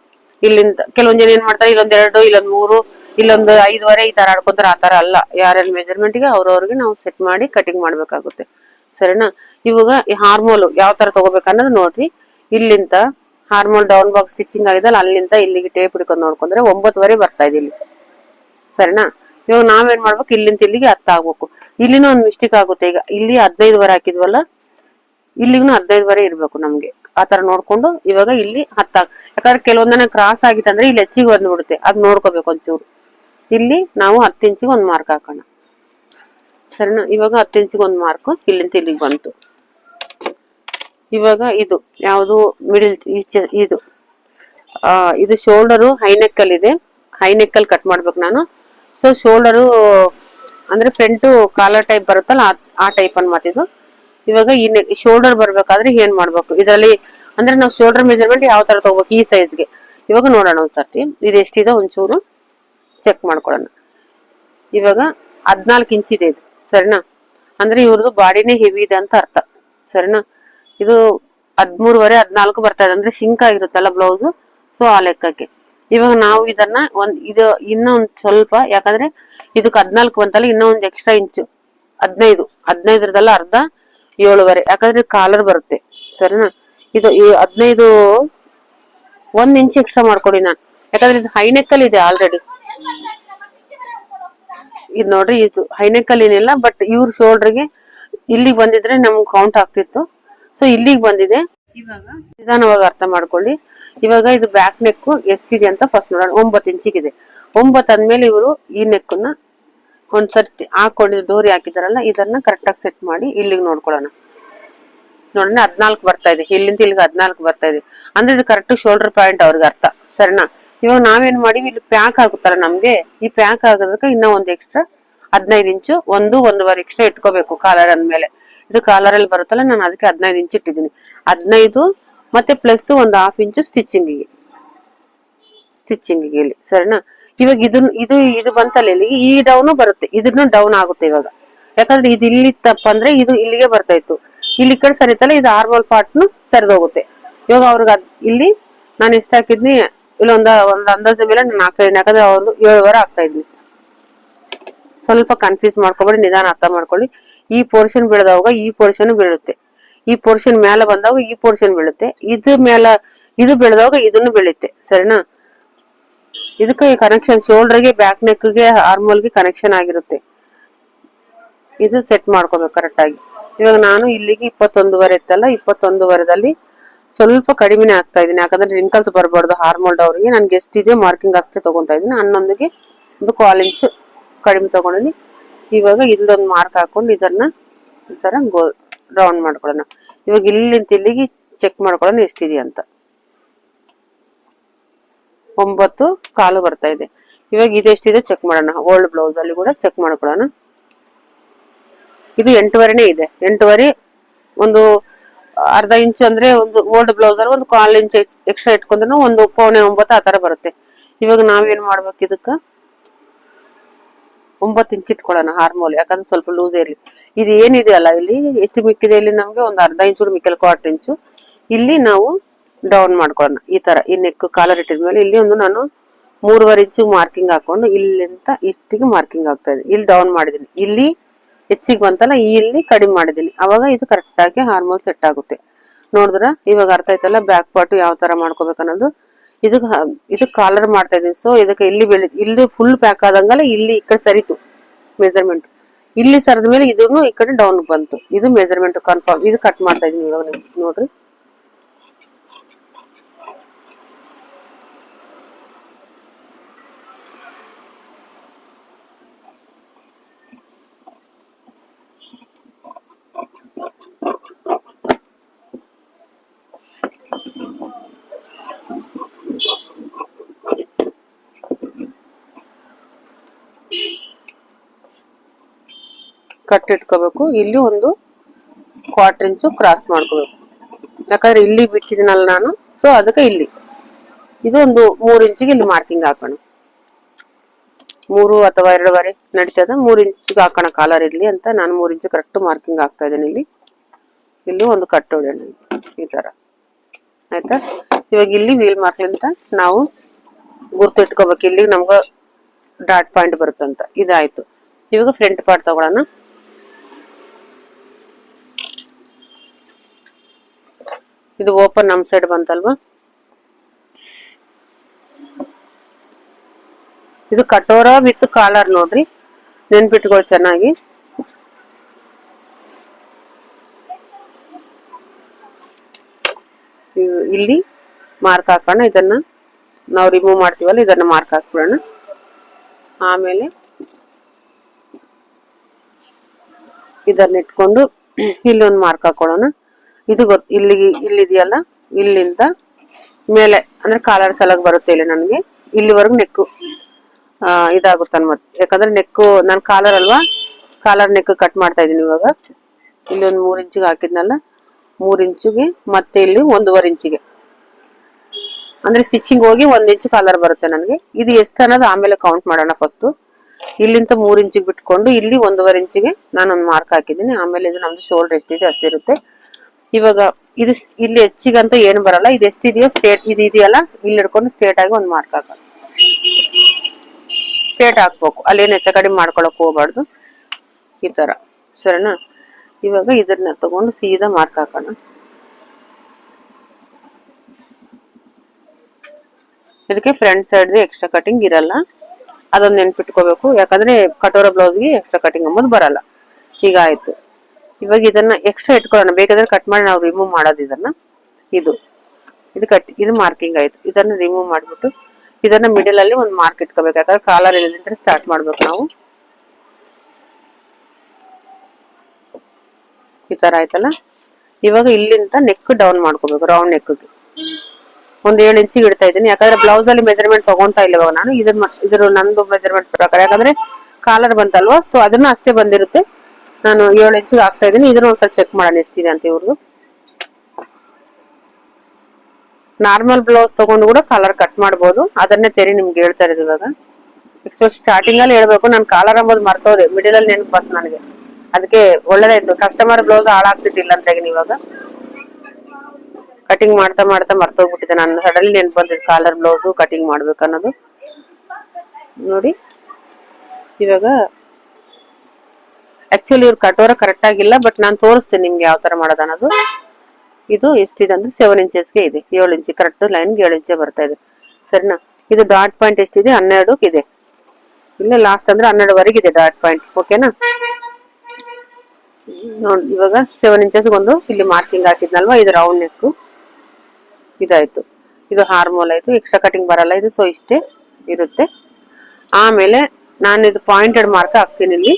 ಇಲ್ಲಿಂದ ಕೆಲವೊಂದ್ ಜನ ಏನ್ ಮಾಡ್ತಾರೆ, ಇಲ್ಲೊಂದ್ ಎರಡು, ಇಲ್ಲೊಂದ್ ಮೂರು, ಇಲ್ಲೊಂದು ಐದುವರೆ ಈ ತರ ಆಡ್ಕೊಂತಾರೆ. ಆ ತರ ಅಲ್ಲ. ಯಾರ್ಯಾರ ಮೆಜರ್ಮೆಂಟ್ಗೆ ಅವ್ರವ್ರಿಗೆ ನಾವು ಸೆಟ್ ಮಾಡಿ ಕಟಿಂಗ್ ಮಾಡ್ಬೇಕಾಗುತ್ತೆ. ಸರಿನಾ? ಇವಾಗ ಈ ಹಾರ್ಮೋಲ್ ಯಾವ ತರ ತಗೋಬೇಕು ಅನ್ನೋದು ನೋಡ್ರಿ. ಇಲ್ಲಿಂದ ಹಾರ್ಮೋಲ್ ಡೌನ್ ಬಾಕ್ಸ್ ಸ್ಟಿಚಿಂಗ್ ಆಗಿದೆ ಅಲ್ಲಿಂದ ಇಲ್ಲಿಗೆ ಟೇಪ್ ಹಿಡ್ಕೊಂಡು ನೋಡ್ಕೊಂಡ್ರೆ ಒಂಬತ್ತುವರೆ ಬರ್ತಾ ಇದೆ ಇಲ್ಲಿ. ಸರಿನಾ? ಇವಾಗ ನಾವೇನ್ ಮಾಡ್ಬೇಕು? ಇಲ್ಲಿಂದ ಇಲ್ಲಿಗೆ ಹತ್ತ ಆಗ್ಬೇಕು. ಇಲ್ಲಿನೂ ಒಂದ್ ಮಿಸ್ಟೇಕ್ ಆಗುತ್ತೆ. ಈಗ ಇಲ್ಲಿ ಹದಿನೈದುವರೆ ಹಾಕಿದ್ವಲ್ಲ? ಇಲ್ಲಿಗೂ ಹದಿನೈದುವರೆ ಇರ್ಬೇಕು ನಮ್ಗೆ. ಆತರ ನೋಡ್ಕೊಂಡು ಇವಾಗ ಇಲ್ಲಿ ಹತ್ತ ಯಾಕಂದ್ರೆ ಕೆಲವೊಂದನ ಕ್ರಾಸ್ ಆಗಿತ್ತಂದ್ರೆ ಇಲ್ಲಿ ಹೆಚ್ಚಿಗೆ ಬಂದ್ಬಿಡುತ್ತೆ. ಅದ್ ನೋಡ್ಕೋಬೇಕು ಒಂಚೂರು. ಇಲ್ಲಿ ನಾವು ಹತ್ತು ಇಂಚಿಗೆ ಒಂದ್ ಮಾರ್ಕ್ ಹಾಕೋಣ. ಸರಿನಾ? ಇವಾಗ ಹತ್ತು ಇಂಚಿಗೆ ಒಂದ್ ಮಾರ್ಕ್ ಇಲ್ಲಿಂದ ಇಲ್ಲಿಗೆ ಬಂತು. ಇವಾಗ ಇದು ಯಾವುದು? ಮಿಡಿಲ್ ಇದು. ಆ, ಇದು ಶೋಲ್ಡರು ಹೈನೆಕ್ಕಲ್ ಇದೆ. ಹೈನೆಕ್ಕಲ್ ಕಟ್ ಮಾಡ್ಬೇಕು ನಾನು. ಸೊ ಶೋಲ್ಡರು ಅಂದ್ರೆ ಫ್ರಂಟ್ ಕಾಲರ್ ಟೈಪ್ ಬರುತ್ತಲ್ಲ, ಆ- ಟೈಪ್ ಟೈಪ್ ಇದು. ಇವಾಗ ಈ ಶೋಲ್ಡರ್ ಬರಬೇಕಾದ್ರೆ ಏನು ಮಾಡಬೇಕು? ಇದರಲ್ಲಿ, ಅಂದ್ರೆ ನಾವು ಶೋಲ್ಡರ್ ಮೆಜರ್ಮೆಂಟ್ ಯಾವ ತರ ತಗೋಬೇಕು ಈ ಸೈಜ್ಗೆ ಇವಾಗ ನೋಡೋಣ ಒಂದ್ಸರ್ತಿ. ಇದು ಎಷ್ಟಿದೆ? ಒಂಚೂರು ಚೆಕ್ ಮಾಡ್ಕೊಳ್ಳೋಣ. ಇವಾಗ ಹದ್ನಾಲ್ಕು ಇಂಚ್ ಇದೆ ಇದು. ಸರಿನಾ? ಅಂದ್ರೆ ಇವ್ರದ್ದು ಬಾಡಿನೇ ಹೆವಿ ಇದೆ ಅಂತ ಅರ್ಥ. ಸರಿನಾ? ಇದು ಹದ್ಮೂರುವರೆ ಹದ್ನಾಲ್ಕು ಬರ್ತಾ ಇದೆ. ಅಂದ್ರೆ ಸಿಂಕ್ ಆಗಿರುತ್ತಲ್ಲ ಬ್ಲೌಸ್ ಸೊ ಆ ಲೆಕ್ಕಕ್ಕೆ. ಇವಾಗ ನಾವು ಇದನ್ನ ಒಂದ್ ಇದು ಇನ್ನೊಂದ್ ಸ್ವಲ್ಪ, ಯಾಕಂದ್ರೆ ಇದಕ್ಕೆ ಹದ್ನಾಲ್ಕು ಬಂತಲ್ಲ ಇನ್ನೂ ಎಕ್ಸ್ಟ್ರಾ ಇಂಚು ಹದಿನೈದು. ಹದಿನೈದರದಲ್ಲ ಅರ್ಧ, ಏಳುವರೆ. ಯಾಕಂದ್ರೆ ಕಾಲರ್ ಬರುತ್ತೆ. ಸರಿನಾ? ಇದು ಈ ಹದಿನೈದು ಒಂದ್ ಇಂಚ್ ಎಕ್ಸ್ಟ್ರಾ ಮಾಡ್ಕೊಡಿ ನಾನು. ಯಾಕಂದ್ರೆ ಇದು ಹೈನೆಕ್ಕಲ್ ಇದೆ ಆಲ್ರೆಡಿ ಇದು ನೋಡ್ರಿ, ಇದು ಹೈನೆಕ್ಕಲ್ ಏನಿಲ್ಲ ಬಟ್ ಇವ್ರ ಶೋಲ್ಡ್ರಿಗೆ ಇಲ್ಲಿಗೆ ಬಂದಿದ್ರೆ ನಮ್ಗೆ ಕೌಂಟ್ ಆಗ್ತಿತ್ತು. ಸೊ ಇಲ್ಲಿಗೆ ಬಂದಿದೆ. ಇವಾಗ ನಿಧಾನವಾಗಿ ಅರ್ಥ ಮಾಡ್ಕೊಳ್ಳಿ. ಇವಾಗ ಇದು ಬ್ಯಾಕ್ ನೆಕ್ ಎಷ್ಟಿದೆ ಅಂತ ಫಸ್ಟ್ ನೋಡೋಣ. ಒಂಬತ್ತು ಇಂಚಿಗಿದೆ ಒಂಬತ್ತು ಅಂದ್ಮೇಲೆ ಇವರು ಈ ನೆಕ್ಕನ್ನ ಒಂದ್ಸರ್ತಿ ಹಾಕೊಂಡಿದ್ದು ಡೋರಿ ಹಾಕಿದಾರಲ್ಲ, ಇದನ್ನ ಕರೆಕ್ಟಾಗಿ ಸೆಟ್ ಮಾಡಿ ಇಲ್ಲಿಗೆ ನೋಡ್ಕೊಳ್ಳೋಣ. ನೋಡೋಣ, ಹದ್ನಾಲ್ಕು ಬರ್ತಾ ಇದೆ. ಇಲ್ಲಿಂದ ಇಲ್ಲಿಗೆ ಹದ್ನಾಲ್ಕು ಬರ್ತಾ ಇದೆ. ಅಂದ್ರೆ ಇದು ಕರೆಕ್ಟ್ ಶೋಲ್ಡರ್ ಪಾಯಿಂಟ್ ಅವ್ರಿಗೆ ಅರ್ಥ. ಸರಿನಾ? ಇವಾಗ ನಾವೇನ್ ಮಾಡಿವಿ, ಇಲ್ಲಿ ಪ್ಯಾಕ್ ಆಗುತ್ತಲ್ಲ ನಮ್ಗೆ? ಈ ಪ್ಯಾಕ್ ಆಗೋದಕ್ಕೆ ಇನ್ನೂ ಒಂದು ಎಕ್ಸ್ಟ್ರಾ ಹದಿನೈದು ಇಂಚು ಒಂದು, ಒಂದೂವರೆ ಎಕ್ಸ್ಟ್ರಾ ಇಟ್ಕೋಬೇಕು ಕಾಲರ್ ಅಂದ್ಮೇಲೆ. ಇದು ಕಾಲರಲ್ಲಿ ಬರುತ್ತಲ್ಲ, ನಾನು ಅದಕ್ಕೆ ಹದಿನೈದು ಇಂಚ್ ಇಟ್ಟಿದ್ದೀನಿ. ಹದಿನೈದು ಮತ್ತೆ ಪ್ಲಸ್ ಒಂದು ಹಾಫ್ ಇಂಚು ಸ್ಟಿಚಿಂಗಿಗೆ ಸ್ಟಿಚಿಂಗಿಗೆ ಇಲ್ಲಿ, ಸರಿನಾ? ಇವಾಗ ಇದು ಇದು ಇದು ಬಂತಲ್ಲ ಇಲ್ಲಿ, ಈ ಡೌನು ಬರುತ್ತೆ. ಇದನ್ನು ಡೌನ್ ಆಗುತ್ತೆ ಇವಾಗ. ಯಾಕಂದ್ರೆ ಇದು ಇಲ್ಲಿ ತಪ್ಪ ಅಂದ್ರೆ ಇದು ಇಲ್ಲಿಗೆ ಬರ್ತಾ ಇತ್ತು. ಇಲ್ಲಿ ಕಡೆ ಸರಿತಲ್ಲ, ಇದು ಆರ್ಮಲ್ ಪಾರ್ಟ್ನು ಸರಿದೋಗುತ್ತೆ. ಇವಾಗ ಅವ್ರಿಗೆ ಇಲ್ಲಿ ನಾನು ಎಷ್ಟು ಹಾಕಿದ್ನಿ? ಇಲ್ಲೊಂದ ಒಂದು ಅಂದಾಜು ಮೇಲೆ ನಾನು ಹಾಕ್ತಾ ಇದ್ದೀನಿ ಯಾಕಂದ್ರೆ ಅವ್ರದ್ದು ಏಳುವರೆ ಹಾಕ್ತಾ ಇದ್ವಿ. ಸ್ವಲ್ಪ ಕನ್ಫ್ಯೂಸ್ ಮಾಡ್ಕೊಬೇಡಿ, ನಿಧಾನ ಅರ್ಥ ಮಾಡ್ಕೊಳ್ಳಿ. ಈ ಪೋರ್ಷನ್ ಬೀಳದವಾಗ ಈ ಪೋರ್ಷನ್ ಬೀಳುತ್ತೆ. ಈ ಪೋರ್ಷನ್ ಮೇಲೆ ಬಂದಾಗ ಈ ಪೋರ್ಷನ್ ಬೀಳುತ್ತೆ. ಇದು ಮೇಲೆ ಇದು ಬೆಳೆದಾಗ ಇದನ್ನು ಬೆಳೆಯುತ್ತೆ ಸರಿನಾ? ಇದಕ್ಕೆ ಕನೆಕ್ಷನ್ ಶೋಲ್ಡರ್ಗೆ ಬ್ಯಾಕ್ ನೆಕ್ಗೆ ಗೆ ಕನೆಕ್ಷನ್ ಆಗಿರುತ್ತೆ. ಇದು ಸೆಟ್ ಮಾಡ್ಕೋಬೇಕು ಕರೆಕ್ಟ್ ಆಗಿ. ಇವಾಗ ನಾನು ಇಲ್ಲಿಗೆ ಇಪ್ಪತ್ತೊಂದುವರೆ ಇತ್ತಲ್ಲ, ಇಪ್ಪತ್ತೊಂದುವರೆದಲ್ಲಿ ಸ್ವಲ್ಪ ಕಡಿಮೆ ಆಗ್ತಾ ಇದ್ದೀನಿ. ಯಾಕಂದ್ರೆ ರಿಂಕಲ್ಸ್ ಬರಬಾರ್ದು ಹಾರ್ಮೋಲ್ಡ್ ಅವ್ರಿಗೆ ನನ್ಗೆ ಎಷ್ಟಿದೆ ಮಾರ್ಕಿಂಗ್ ಅಷ್ಟೇ ತಗೊಂತಾ ಇದೀನಿ ಹನ್ನೊಂದಿಗೆ ಒಂದು ಕಾಲ್ ಇಂಚು ಕಡಿಮೆ ತಗೊಂಡಿನಿ. ಇವಾಗ ಇಲ್ಲೊಂದು ಮಾರ್ಕ್ ಹಾಕೊಂಡು ಇದನ್ನ, ಈ ತರ ಗೋ ರೌಂಡ್ ಮಾಡ್ಕೊಳ್ಳೋಣ. ಇವಾಗ ಇಲ್ಲಿಂದ ಇಲ್ಲಿಗೆ ಚೆಕ್ ಮಾಡ್ಕೊಳ್ಳೋಣ ಎಷ್ಟಿದೆ ಅಂತ. ಒಂಬತ್ತು ಕಾಲು ಬರ್ತಾ ಇದೆ. ಇವಾಗ ಇದೆಷ್ಟಿದೆ ಚೆಕ್ ಮಾಡೋಣ. ಓಲ್ಡ್ ಬ್ಲೌಸ್ ಅಲ್ಲಿ ಕೂಡ ಚೆಕ್ ಮಾಡ್ಕೊಳ್ಳೋಣ. ಇದು ಎಂಟುವರೆನೇ ಇದೆ. ಎಂಟುವರೆ ಒಂದು ಅರ್ಧ ಇಂಚ್ ಅಂದ್ರೆ ಒಂದು ಓಲ್ಡ್ ಬ್ಲೌಸ್ ಅಲ್ಲಿ ಒಂದು ಕಾಲು ಇಂಚ್ ಎಕ್ಸ್ಟ್ರಾ ಇಟ್ಕೊಂಡ್ರು ಒಂದು ಪೌಣೆ ಒಂಬತ್ತು ಆ ತರ ಬರುತ್ತೆ. ಇವಾಗ ನಾವೇನ್ ಮಾಡ್ಬೇಕು ಇದಕ್ಕ? ಒಂಬತ್ತು ಇಂಚ್ ಇಟ್ಕೊಳ್ಳೋಣ ಹಾರ್ಮೋಲ್ ಯಾಕಂದ್ರೆ ಸ್ವಲ್ಪ ಲೂಸ್ ಇರಲಿ ಇದು ಏನಿದೆಯಲ್ಲ ಇಲ್ಲಿ ಎಷ್ಟು ಮಿಕ್ಕಿದೆ? ಇಲ್ಲಿ ನಮಗೆ ಒಂದು ಅರ್ಧ ಇಂಚು ಮಿಕ್ಕಲ್ ಕ್ವಾರ್ಟರ್ ಇಂಚು ಇಲ್ಲಿ ನಾವು ಡೌನ್ ಮಾಡ್ಕೊಳ್ಳೋಣ. ಈ ತರ, ಈ ನೆಕ್ ಕಾಲರ್ ಇಟ್ಟಿದ್ಮೇಲೆ ಇಲ್ಲಿ ಒಂದು ನಾನು ಮೂರುವರೆ ಇಂಚು ಮಾರ್ಕಿಂಗ್ ಹಾಕೊಂಡು ಇಲ್ಲಿಂದ ಇಷ್ಟಿಗೆ ಮಾರ್ಕಿಂಗ್ ಆಗ್ತಾ ಇದೆ. ಇಲ್ಲಿ ಡೌನ್ ಮಾಡಿದೀನಿ ಇಲ್ಲಿ ಹೆಚ್ಚಿಗೆ ಬಂತಲ್ಲ, ಇಲ್ಲಿ ಕಡಿಮೆ ಮಾಡಿದೀನಿ ಅವಾಗ ಇದು ಕರೆಕ್ಟಾಗಿ ಹಾರ್ಮೋನ್ ಸೆಟ್ ಆಗುತ್ತೆ. ನೋಡಿದ್ರ? ಇವಾಗ ಅರ್ಥ ಆಯ್ತಲ್ಲ ಬ್ಯಾಕ್ ಪಾರ್ಟ್ ಯಾವ ತರ ಮಾಡ್ಕೋಬೇಕು ಇದಕ್ಕೆ ಇದು ಕಾಲರ್ ಮಾಡ್ತಾ ಇದೀನಿ ಸೊ ಇದಕ್ಕೆ ಇಲ್ಲಿ ಬೆಳಿ ಇಲ್ಲಿ ಫುಲ್ ಪ್ಯಾಕ್ ಆದಂಗಲ್ಲ, ಇಲ್ಲಿ ಈ ಕಡೆ ಸರಿತು ಮೆಜರ್ಮೆಂಟ್ ಇಲ್ಲಿ ಸರಿದ ಮೇಲೆ ಇದನ್ನು ಈ ಕಡೆ ಡೌನ್ ಬಂತು. ಇದು ಮೆಜರ್ಮೆಂಟ್ ಕನ್ಫರ್ಮ್ ಇದು ಕಟ್ ಮಾಡ್ತಾ ಇದೀನಿ ಇವಾಗ ನೋಡ್ರಿ. ಕಟ್ ಇಟ್ಕೋಬೇಕು ಇಲ್ಲಿ ಒಂದು ಕ್ವಾರ್ಟರ್ ಇಂಚು ಕ್ರಾಸ್ ಮಾಡ್ಕೋಬೇಕು. ಯಾಕಂದ್ರೆ ಇಲ್ಲಿ ಬಿಟ್ಟಿದ್ದೀನಲ್ಲ ನಾನು. ಸೊ ಅದಕ್ಕೆ ಇಲ್ಲಿ. ಇದು ಒಂದು ಮೂರು ಇಂಚಿಗೆ ಇಲ್ಲಿ ಮಾರ್ಕಿಂಗ್ ಹಾಕೋಣ. ಮೂರು ಅಥವಾ ಎರಡೂವರೆ ನಡೀತದ ಮೂರು ಇಂಚಿಗೆ ಹಾಕೋಣ ಕಾಲರ್ ಇರ್ಲಿ ಅಂತ ನಾನು ಮೂರು ಇಂಚು ಕರೆಕ್ಟ್ ಮಾರ್ಕಿಂಗ್ ಹಾಕ್ತಾ ಇದ್ದೇನೆ ಇಲ್ಲಿ. ಇಲ್ಲಿ ಒಂದು ಕಟ್ ಹೊಡೆಯೋಣ ಈ ತರ. ಆಯ್ತಾ? ಇವಾಗ ಇಲ್ಲಿ ವೀಲ್ ಮಾರ್ಕ್ಲಿಂತ ನಾವು ಗುರ್ತು ಇಟ್ಕೋಬೇಕು ಇಲ್ಲಿ ನಮ್ಗೆ ಡಾಟ್ ಪಾಯಿಂಟ್ ಬರುತ್ತಂತ. ಇದಾಯ್ತು. ಇವಾಗ ಫ್ರಂಟ್ ಪಾರ್ಟ್ ತಗೊಳ್ಳೋಣ. ಇದು ಓಪನ್ ನಮ್ ಸೈಡ್ ಬಂತಲ್ವಾ? ಇದು ಕಟೋರ ವಿತ್ ಕಾಲರ್ ನೋಡ್ರಿ, ನೆನ್ಪಿಟ್ಕೊಳ್ಳಿ ಚೆನ್ನಾಗಿ. ಇಲ್ಲಿ ಮಾರ್ಕ್ ಹಾಕೋಣ, ಇದನ್ನ ನಾವು ರಿಮೂವ್ ಮಾಡ್ತೀವಲ್ಲ, ಇದನ್ನ ಮಾರ್ಕ್ ಹಾಕ್ಬಿಡೋಣ. ಆಮೇಲೆ ಇದನ್ನ ಇಟ್ಕೊಂಡು ಇಲ್ಲಿ ಒಂದು ಮಾರ್ಕ್ ಹಾಕೊಳ್ಳೋಣ. ಇದು ಗೊತ್ತು ಇಲ್ಲಿಗೆ ಇಲ್ಲಿದೆಯಲ್ಲ? ಇಲ್ಲಿಂದ ಮೇಲೆ, ಅಂದ್ರೆ ಕಾಲರ್ ಸಲಗ್ ಬರುತ್ತೆ ಇಲ್ಲಿ ನನಗೆ. ಇಲ್ಲಿವರೆಗೂ ನೆಕ್ಕು ಇದಾಗುತ್ತೆ ಮತ್ತೆ ಯಾಕಂದ್ರೆ ನೆಕ್ಕು, ನಾನು ಕಾಲರ್ ಅಲ್ವಾ? ಕಾಲರ್ ನೆಕ್ ಕಟ್ ಮಾಡ್ತಾ ಇದೀನಿ ಇವಾಗ. ಇಲ್ಲಿ ಒಂದು ಮೂರ್ ಇಂಚಿಗೆ ಹಾಕಿದ್ನಲ್ಲ? ಮೂರ್ ಇಂಚಿಗೆ, ಮತ್ತೆ ಇಲ್ಲಿ ಒಂದೂವರೆ ಇಂಚಿಗೆ. ಅಂದ್ರೆ ಸ್ಟಿಚಿಂಗ್ ಹೋಗಿ ಒಂದ್ ಇಂಚು ಕಾಲರ್ ಬರುತ್ತೆ ನನಗೆ. ಇದು ಎಷ್ಟು ಅನ್ನೋದು ಆಮೇಲೆ ಕೌಂಟ್ ಮಾಡೋಣ ಫಸ್ಟ್ ಇಲ್ಲಿಂದ ಮೂರ್ ಇಂಚಿಗೆ ಬಿಟ್ಕೊಂಡು ಇಲ್ಲಿ ಒಂದೂವರೆ ಇಂಚಿಗೆ ನಾನೊಂದು ಮಾರ್ಕ್ ಹಾಕಿದ್ದೀನಿ. ಆಮೇಲೆ ಇದು ನಮ್ದು ಶೋಲ್ಡರ್ ಎಷ್ಟಿದೆ ಅಷ್ಟಿರುತ್ತೆ. ಇವಾಗ ಇದು ಇಲ್ಲಿ ಹೆಚ್ಚಿಗಂತ ಏನು ಬರಲ್ಲ. ಇದು ಎಷ್ಟಿದೆಯೋ ಸ್ಟೇಟ್ ಇದು ಇದೆಯಲ್ಲ, ಇಲ್ಲಿ ಹಿಡ್ಕೊಂಡು ಸ್ಟೇಟ್ ಆಗಿ ಒಂದು ಮಾರ್ಕ್ ಹಾಕ. ಸ್ಟೇಟ್ ಹಾಕ್ಬೇಕು. ಅಲ್ಲೇನು ಹೆಚ್ಚ ಕಡಿಮೆ ಮಾಡ್ಕೊಳಕ್ ಹೋಗ್ಬಾರ್ದು. ಈ ತರ. ಸರಿನಾ? ಇವಾಗ ಇದನ್ನ ತಗೊಂಡು ಸೀದಾ ಮಾರ್ಕ್ ಹಾಕೋಣ. ಇದಕ್ಕೆ ಫ್ರಂಟ್ ಸೈಡ್ ಎಕ್ಸ್ಟ್ರಾ ಕಟಿಂಗ್ ಇರಲ್ಲ. ಅದೊಂದು ನೆನ್ಪಿಟ್ಕೋಬೇಕು. ಯಾಕಂದ್ರೆ ಕಟೋರ ಬ್ಲೌಸ್ಗೆ ಎಕ್ಸ್ಟ್ರಾ ಕಟಿಂಗ್ ಅಂಬೋದು ಬರಲ್ಲ. ಈಗ ಆಯ್ತು. ಇವಾಗ ಇದನ್ನ ಎಕ್ಸ್ಟ್ರಾ ಇಟ್ಕೊಳ್ಳೋಣ. ಬೇಕಾದ್ರೆ ಕಟ್ ಮಾಡಿ ನಾವು ರಿಮೂವ್ ಮಾಡೋದು ಇದನ್ನ. ಇದು. ಇದು ಕಟ್ ಇದು ಮಾರ್ಕಿಂಗ್ ಆಯ್ತು. ಇದನ್ನ ರಿಮೂವ್ ಮಾಡ್ಬಿಟ್ಟು ಇದನ್ನ ಮಿಡಲ್ ಅಲ್ಲಿ ಒಂದು ಮಾರ್ಕ್ ಇಟ್ಕೋಬೇಕು. ಯಾಕಂದ್ರೆ ಕಾಲರ್ ಇಲ್ಲಿಂದ ಸ್ಟಾರ್ಟ್ ಮಾಡ್ಬೇಕು ನಾವು. ಈ ತರ ಆಯ್ತಲ್ಲ? ಇವಾಗ ಇಲ್ಲಿಂದ ನೆಕ್ ಡೌನ್ ಮಾಡ್ಕೋಬೇಕು ರೌಂಡ್ ನೆಕ್ಗೆ ಒಂದ್ ಏಳು ಇಂಚಿಗೆ ಇಡ್ತಾ ಇದ್ದೀನಿ. ಯಾಕಂದ್ರೆ ಬ್ಲೌಸ್ ಅಲ್ಲಿ ಮೆಜರ್ಮೆಂಟ್ ತಗೊಂತಾ ಇಲ್ಲ ಇವಾಗ ನಾನು. ಮ- ಇದ್ರ ನಂದು ಮೆಜರ್ಮೆಂಟ್ ಪ್ರಕಾರ. ಯಾಕಂದ್ರೆ ಕಾಲರ್ ಬಂತಲ್ವಾ? ಸೊ ಅದನ್ನ ಅಷ್ಟೇ ಬಂದಿರುತ್ತೆ. ನಾನು ಏಳು ಹೆಚ್ಚಿಗೆ ಹಾಕ್ತಾ ಇದ್ದೀನಿ. ಇದನ್ನ ಒಂದ್ಸಲ ಚೆಕ್ ಮಾಡೋಣ ಎಷ್ಟಿದೆ ಅಂತ ಇವ್ರದ್ದು ನಾರ್ಮಲ್ ಬ್ಲೌಸ್ ತಗೊಂಡು ಕೂಡ ಕಾಲರ್ ಕಟ್ ಮಾಡ್ಬೋದು. ಅದನ್ನೇ ತೆರಿ ನಿಮ್ಗೆ ಹೇಳ್ತಾ ಇರೋದು ಇವಾಗ. ಎಕ್ಸ್ಪೆಕ್ಟ್ ಸ್ಟಾರ್ಟಿಂಗ್ ಅಲ್ಲಿ ಹೇಳ್ಬೇಕು. ನಾನು ಕಾಲರ್ ಅಂಬೋದು ಮರ್ತೋದೆ. ಮಿಡಲ್ ಅಲ್ಲಿ ನೆನಪು ಬಂತು ನನಗೆ. ಅದಕ್ಕೆ ಒಳ್ಳೇದಾಯ್ತು. ಕಸ್ಟಮರ್ ಬ್ಲೌಸ್ ಹಾಳಾಗ್ತಿದ್ದಿಲ್ಲ ಅಂತ ಇವಾಗ. ಕಟಿಂಗ್ ಮಾಡ್ತಾ ಮಾಡ್ತಾ ಮರ್ತೋಗ್ಬಿಟ್ಟಿದೆ. ನಾನು ಸಡನ್ಲಿ ನೆನ್ಪು ಬಂದಿದ್ದು ಕಾಲರ್ ಬ್ಲೌಸು ಕಟಿಂಗ್ ಮಾಡ್ಬೇಕು ಅನ್ನೋದು. ನೋಡಿ. ಇವಾಗ ಆಕ್ಚುಲಿ ಇವ್ರು ಕಟೋರ ಕರೆಕ್ಟ್ ಆಗಿಲ್ಲ ಬಟ್ ನಾನು ತೋರಿಸ್ತೀನಿ ನಿಮ್ಗೆ ಯಾವ ತರ ಮಾಡೋದು ಅನ್ನೋದು. ಇದು ಎಷ್ಟಿದೆ ಅಂದ್ರೆ ಸೆವೆನ್ ಇಂಚಸ್ಗೆ ಇದೆ, ಏಳು ಇಂಚ್ ಕರೆಕ್ಟ್ ಲೈನ್ಗೆ ಏಳು ಇಂಚೆ ಬರ್ತಾ ಇದೆ. ಸರಿನಾ? ಇದು ಡಾಟ್ ಪಾಯಿಂಟ್ ಎಷ್ಟಿದೆ? ಹನ್ನೆರಡು ಇದೆ ಇಲ್ಲೇ ಲಾಸ್ಟ್ ಅಂದ್ರೆ ಹನ್ನೆರಡುವರೆಗೆ ಇದೆ ಡಾಟ್ ಪಾಯಿಂಟ್ ಓಕೆನಾ ನೋಡಿ, ಇವಾಗ ಸೆವೆನ್ ಇಂಚಸ್ ಒಂದು ಇಲ್ಲಿ ಮಾರ್ಕಿಂಗ್ ಹಾಕಿದ್ನಲ್ವಾ, ಇದು ರೌಂಡ್ ನೆಕ್ ಇದಾಯ್ತು. ಇದು ಹಾರ್ಮೋಲ್ ಆಯ್ತು ಎಕ್ಸ್ಟ್ರಾ ಕಟಿಂಗ್ ಬರಲ್ಲ ಇದು ಸೊ ಇಷ್ಟೇ ಇರುತ್ತೆ. ಆಮೇಲೆ ನಾನು ಇದು ಪಾಯಿಂಟೆಡ್ ಮಾರ್ಕ್ ಹಾಕ್ತೀನಿ ಇಲ್ಲಿ.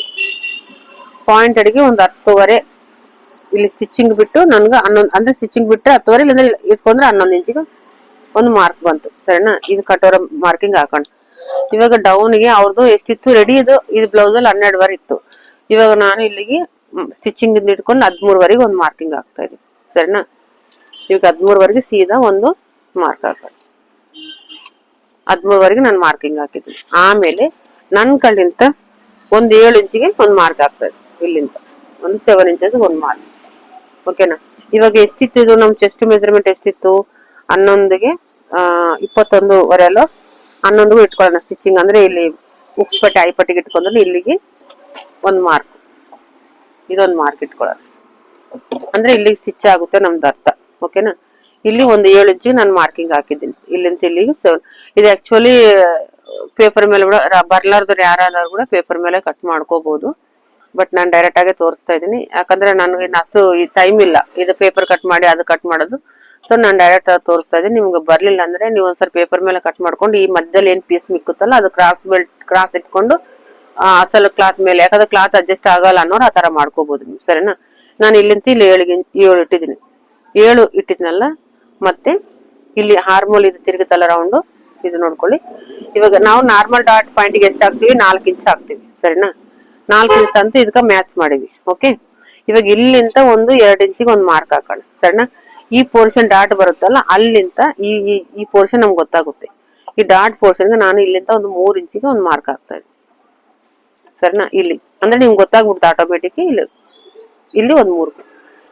ಪಾಯಿಂಟೆಡ್ಗೆ ಒಂದು ಹತ್ತುವರೆ. ಇಲ್ಲಿ ಸ್ಟಿಚಿಂಗ್ ಬಿಟ್ಟು ನನ್ಗೆ ಹನ್ನೊಂದು, ಅಂದ್ರೆ ಸ್ಟಿಚಿಂಗ್ ಬಿಟ್ಟರೆ ಹತ್ತುವರೆ, ಇಲ್ಲಾಂದ್ರೆ ಇಟ್ಕೊಂಡ್ರೆ ಹನ್ನೊಂದು ಇಂಚಿಗೆ ಒಂದು ಮಾರ್ಕ್ ಬಂತು. ಸರಿನಾ? ಇದು ಕಟೋರ ಮಾರ್ಕಿಂಗ್ ಹಾಕೊಂಡು. ಇವಾಗ ಡೌನ್ಗೆ ಅವ್ರದ್ದು ಎಷ್ಟಿತ್ತು? ರೆಡಿ ಇದು? ಇದು ಬ್ಲೌಸ್ ಅಲ್ಲಿ ಹನ್ನೆರಡುವರೆ ಇತ್ತು. ಇವಾಗ ನಾನು ಇಲ್ಲಿಗೆ ಸ್ಟಿಚಿಂಗ್ ಇಟ್ಕೊಂಡು ಹದಿಮೂರುವರೆಗೆ ಒಂದು ಮಾರ್ಕಿಂಗ್ ಹಾಕ್ತಾ ಇದ್ದೀನಿ ಸರಿನಾ? ಇವಾಗ ಹದಿಮೂರುವರೆಗೆ ಸೀದಾ ಒಂದು ಮಾರ್ಕ್ ಹಾಕೊಂಡು ಹದಿಮೂರುವರೆಗೆ ನಾನು ಮಾರ್ಕಿಂಗ್ ಹಾಕಿದ್ದೀನಿ. ಆಮೇಲೆ ನನ್ನ ಕಡೆಯಿಂದ ಒಂದು ಏಳು ಇಂಚಿಗೆ ಒಂದು ಮಾರ್ಕ್ ಆಗ್ತದೆ ಇಲ್ಲಿಂದ. ಒಂದು ಸೆವೆನ್ ಇಂಚಸ್ ಒಂದು ಮಾರ್ಕ್ ಓಕೆನಾ ಇವಾಗ ಎಷ್ಟಿತ್ತು ಇದು? ನಮ್ ಚೆಸ್ಟ್ ಮೆಜರ್ಮೆಂಟ್ ಎಷ್ಟಿತ್ತು? ಹನ್ನೊಂದಿಗೆ ಇಪ್ಪತ್ತೊಂದುವರೆ ಅಲ್ಲೋ? ಹನ್ನೊಂದು ಇಟ್ಕೊಳ್ಳೋಣ ಸ್ಟಿಚಿಂಗ್ ಅಂದ್ರೆ ಇಲ್ಲಿ ಉಕ್ಸ್ಪಟ್ಟಿ ಐಪಟ್ಟಿಗೆ ಇಟ್ಕೊಂಡ್ರೆ ಇಲ್ಲಿಗೆ ಒಂದು ಮಾರ್ಕ್ ಇದೊಂದು ಮಾರ್ಕ್ ಇಟ್ಕೊಳ್ಳೋಣ. ಅಂದ್ರೆ ಇಲ್ಲಿಗೆ ಸ್ಟಿಚ್ ಆಗುತ್ತೆ ನಮ್ದು ಅರ್ಥ. ಓಕೆನಾ ಇಲ್ಲಿ ಒಂದು ಏಳು ಇಂಚಿಗೆ ನಾನು ಮಾರ್ಕಿಂಗ್ ಹಾಕಿದ್ದೀನಿ. ಇಲ್ಲಿಂದ ಇಲ್ಲಿಗೆ ಸೆವೆನ್ ಇದು ಆಕ್ಚುಲಿ ಪೇಪರ್ ಮೇಲೆ ಕೂಡ ಬರ್ಲಾರ್ದವ್ರು ಯಾರಾದ್ರೂ ಕೂಡ ಪೇಪರ್ ಮೇಲೆ ಕಟ್ ಮಾಡ್ಕೋಬಹುದು ಬಟ್ ನಾನು ಡೈರೆಕ್ಟ್ ಆಗಿ ತೋರಿಸ್ತಾ ಇದ್ದೀನಿ. ಯಾಕಂದ್ರೆ ನನಗೆ ಅಷ್ಟು ಟೈಮ್ ಇಲ್ಲ. ಇದು ಪೇಪರ್ ಕಟ್ ಮಾಡಿ ಅದು ಕಟ್ ಮಾಡೋದು. ಸೊ ನಾನು ಡೈರೆಕ್ಟ್ ಆಗಿ ತೋರಿಸ್ತಾ ಇದ್ದೀನಿ. ನಿಮ್ಗೆ ಬರಲಿಲ್ಲ ಅಂದ್ರೆ ನೀವು ಒಂದ್ಸಲ ಪೇಪರ್ ಮೇಲೆ ಕಟ್ ಮಾಡ್ಕೊಂಡು ಈ ಮಧ್ಯದಲ್ಲಿ ಏನು ಪೀಸ್ ಮಿಕ್ಕುತ್ತಲ್ಲ, ಅದು ಕ್ರಾಸ್ ಬೆಲ್ಟ್ ಕ್ರಾಸ್ ಇಟ್ಕೊಂಡು ಅಸಲು ಕ್ಲಾತ್ ಮೇಲೆ. ಯಾಕಂದ್ರೆ ಕ್ಲಾತ್ ಅಡ್ಜಸ್ಟ್ ಆಗಲ್ಲ ಅನ್ನೋರು ಆ ಥರ ಮಾಡ್ಕೋಬಹುದು ನೀವು. ಸರಿನಾ? ನಾನು ಇಲ್ಲಿಂತ ಇಲ್ಲಿ ಏಳು ಗಿಂ- ಏಳು ಇಟ್ಟಿದ್ದೀನಿ. ಏಳು ಇಟ್ಟಿದ್ನಲ್ಲ, ಮತ್ತೆ ಇಲ್ಲಿ ಹಾರ್ಮೋಲ್ ಇದು ತಿರುಗುತ್ತಲ್ಲ ರೌಂಡು ಇದು ನೋಡ್ಕೊಳ್ಳಿ. ಇವಾಗ ನಾವು ನಾರ್ಮಲ್ ಡಾಟ್ ಪಾಯಿಂಟ್ಗೆ ಎಷ್ಟು ಹಾಕ್ತೀವಿ ನಾಲ್ಕು ಇಂಚ್ ಹಾಕ್ತೀವಿ ಸರಿನಾ? ನಾಲ್ಕು ಇಂಚ್ ಅಂತ ಇದಕ್ಕೆ ಮ್ಯಾಚ್ ಮಾಡಿವಿ ಓಕೆ ಇವಾಗ ಇಲ್ಲಿಂದ ಒಂದು ಎರಡು ಇಂಚಿಗೆ ಒಂದು ಮಾರ್ಕ್ ಹಾಕೋಣ, ಸರಿನಾ? ಈ ಪೋರ್ಷನ್ ಡಾಟ್ ಬರುತ್ತಲ್ಲ, ಅಲ್ಲಿಂದ ಈ, ಈ- ಪೋರ್ಷನ್ ನಮ್ಗೆ ಗೊತ್ತಾಗುತ್ತೆ. ಈ ಡಾಟ್ ಪೋರ್ಷನ್ಗೆ ನಾನು ಇಲ್ಲಿಂದ ಒಂದು ಮೂರು ಇಂಚಿಗೆ ಒಂದು ಮಾರ್ಕ್ ಹಾಕ್ತಾ ಇದ್ದೀನಿ ಸರಿನಾ? ಇಲ್ಲಿ, ಅಂದ್ರೆ ನಿಮ್ಗೆ ಗೊತ್ತಾಗ್ಬಿಡುತ್ತೆ ಆಟೋಮೆಟಿಕ್ ಇಲ್ಲಿ ಇಲ್ಲಿ ಒಂದು ಮೂರು.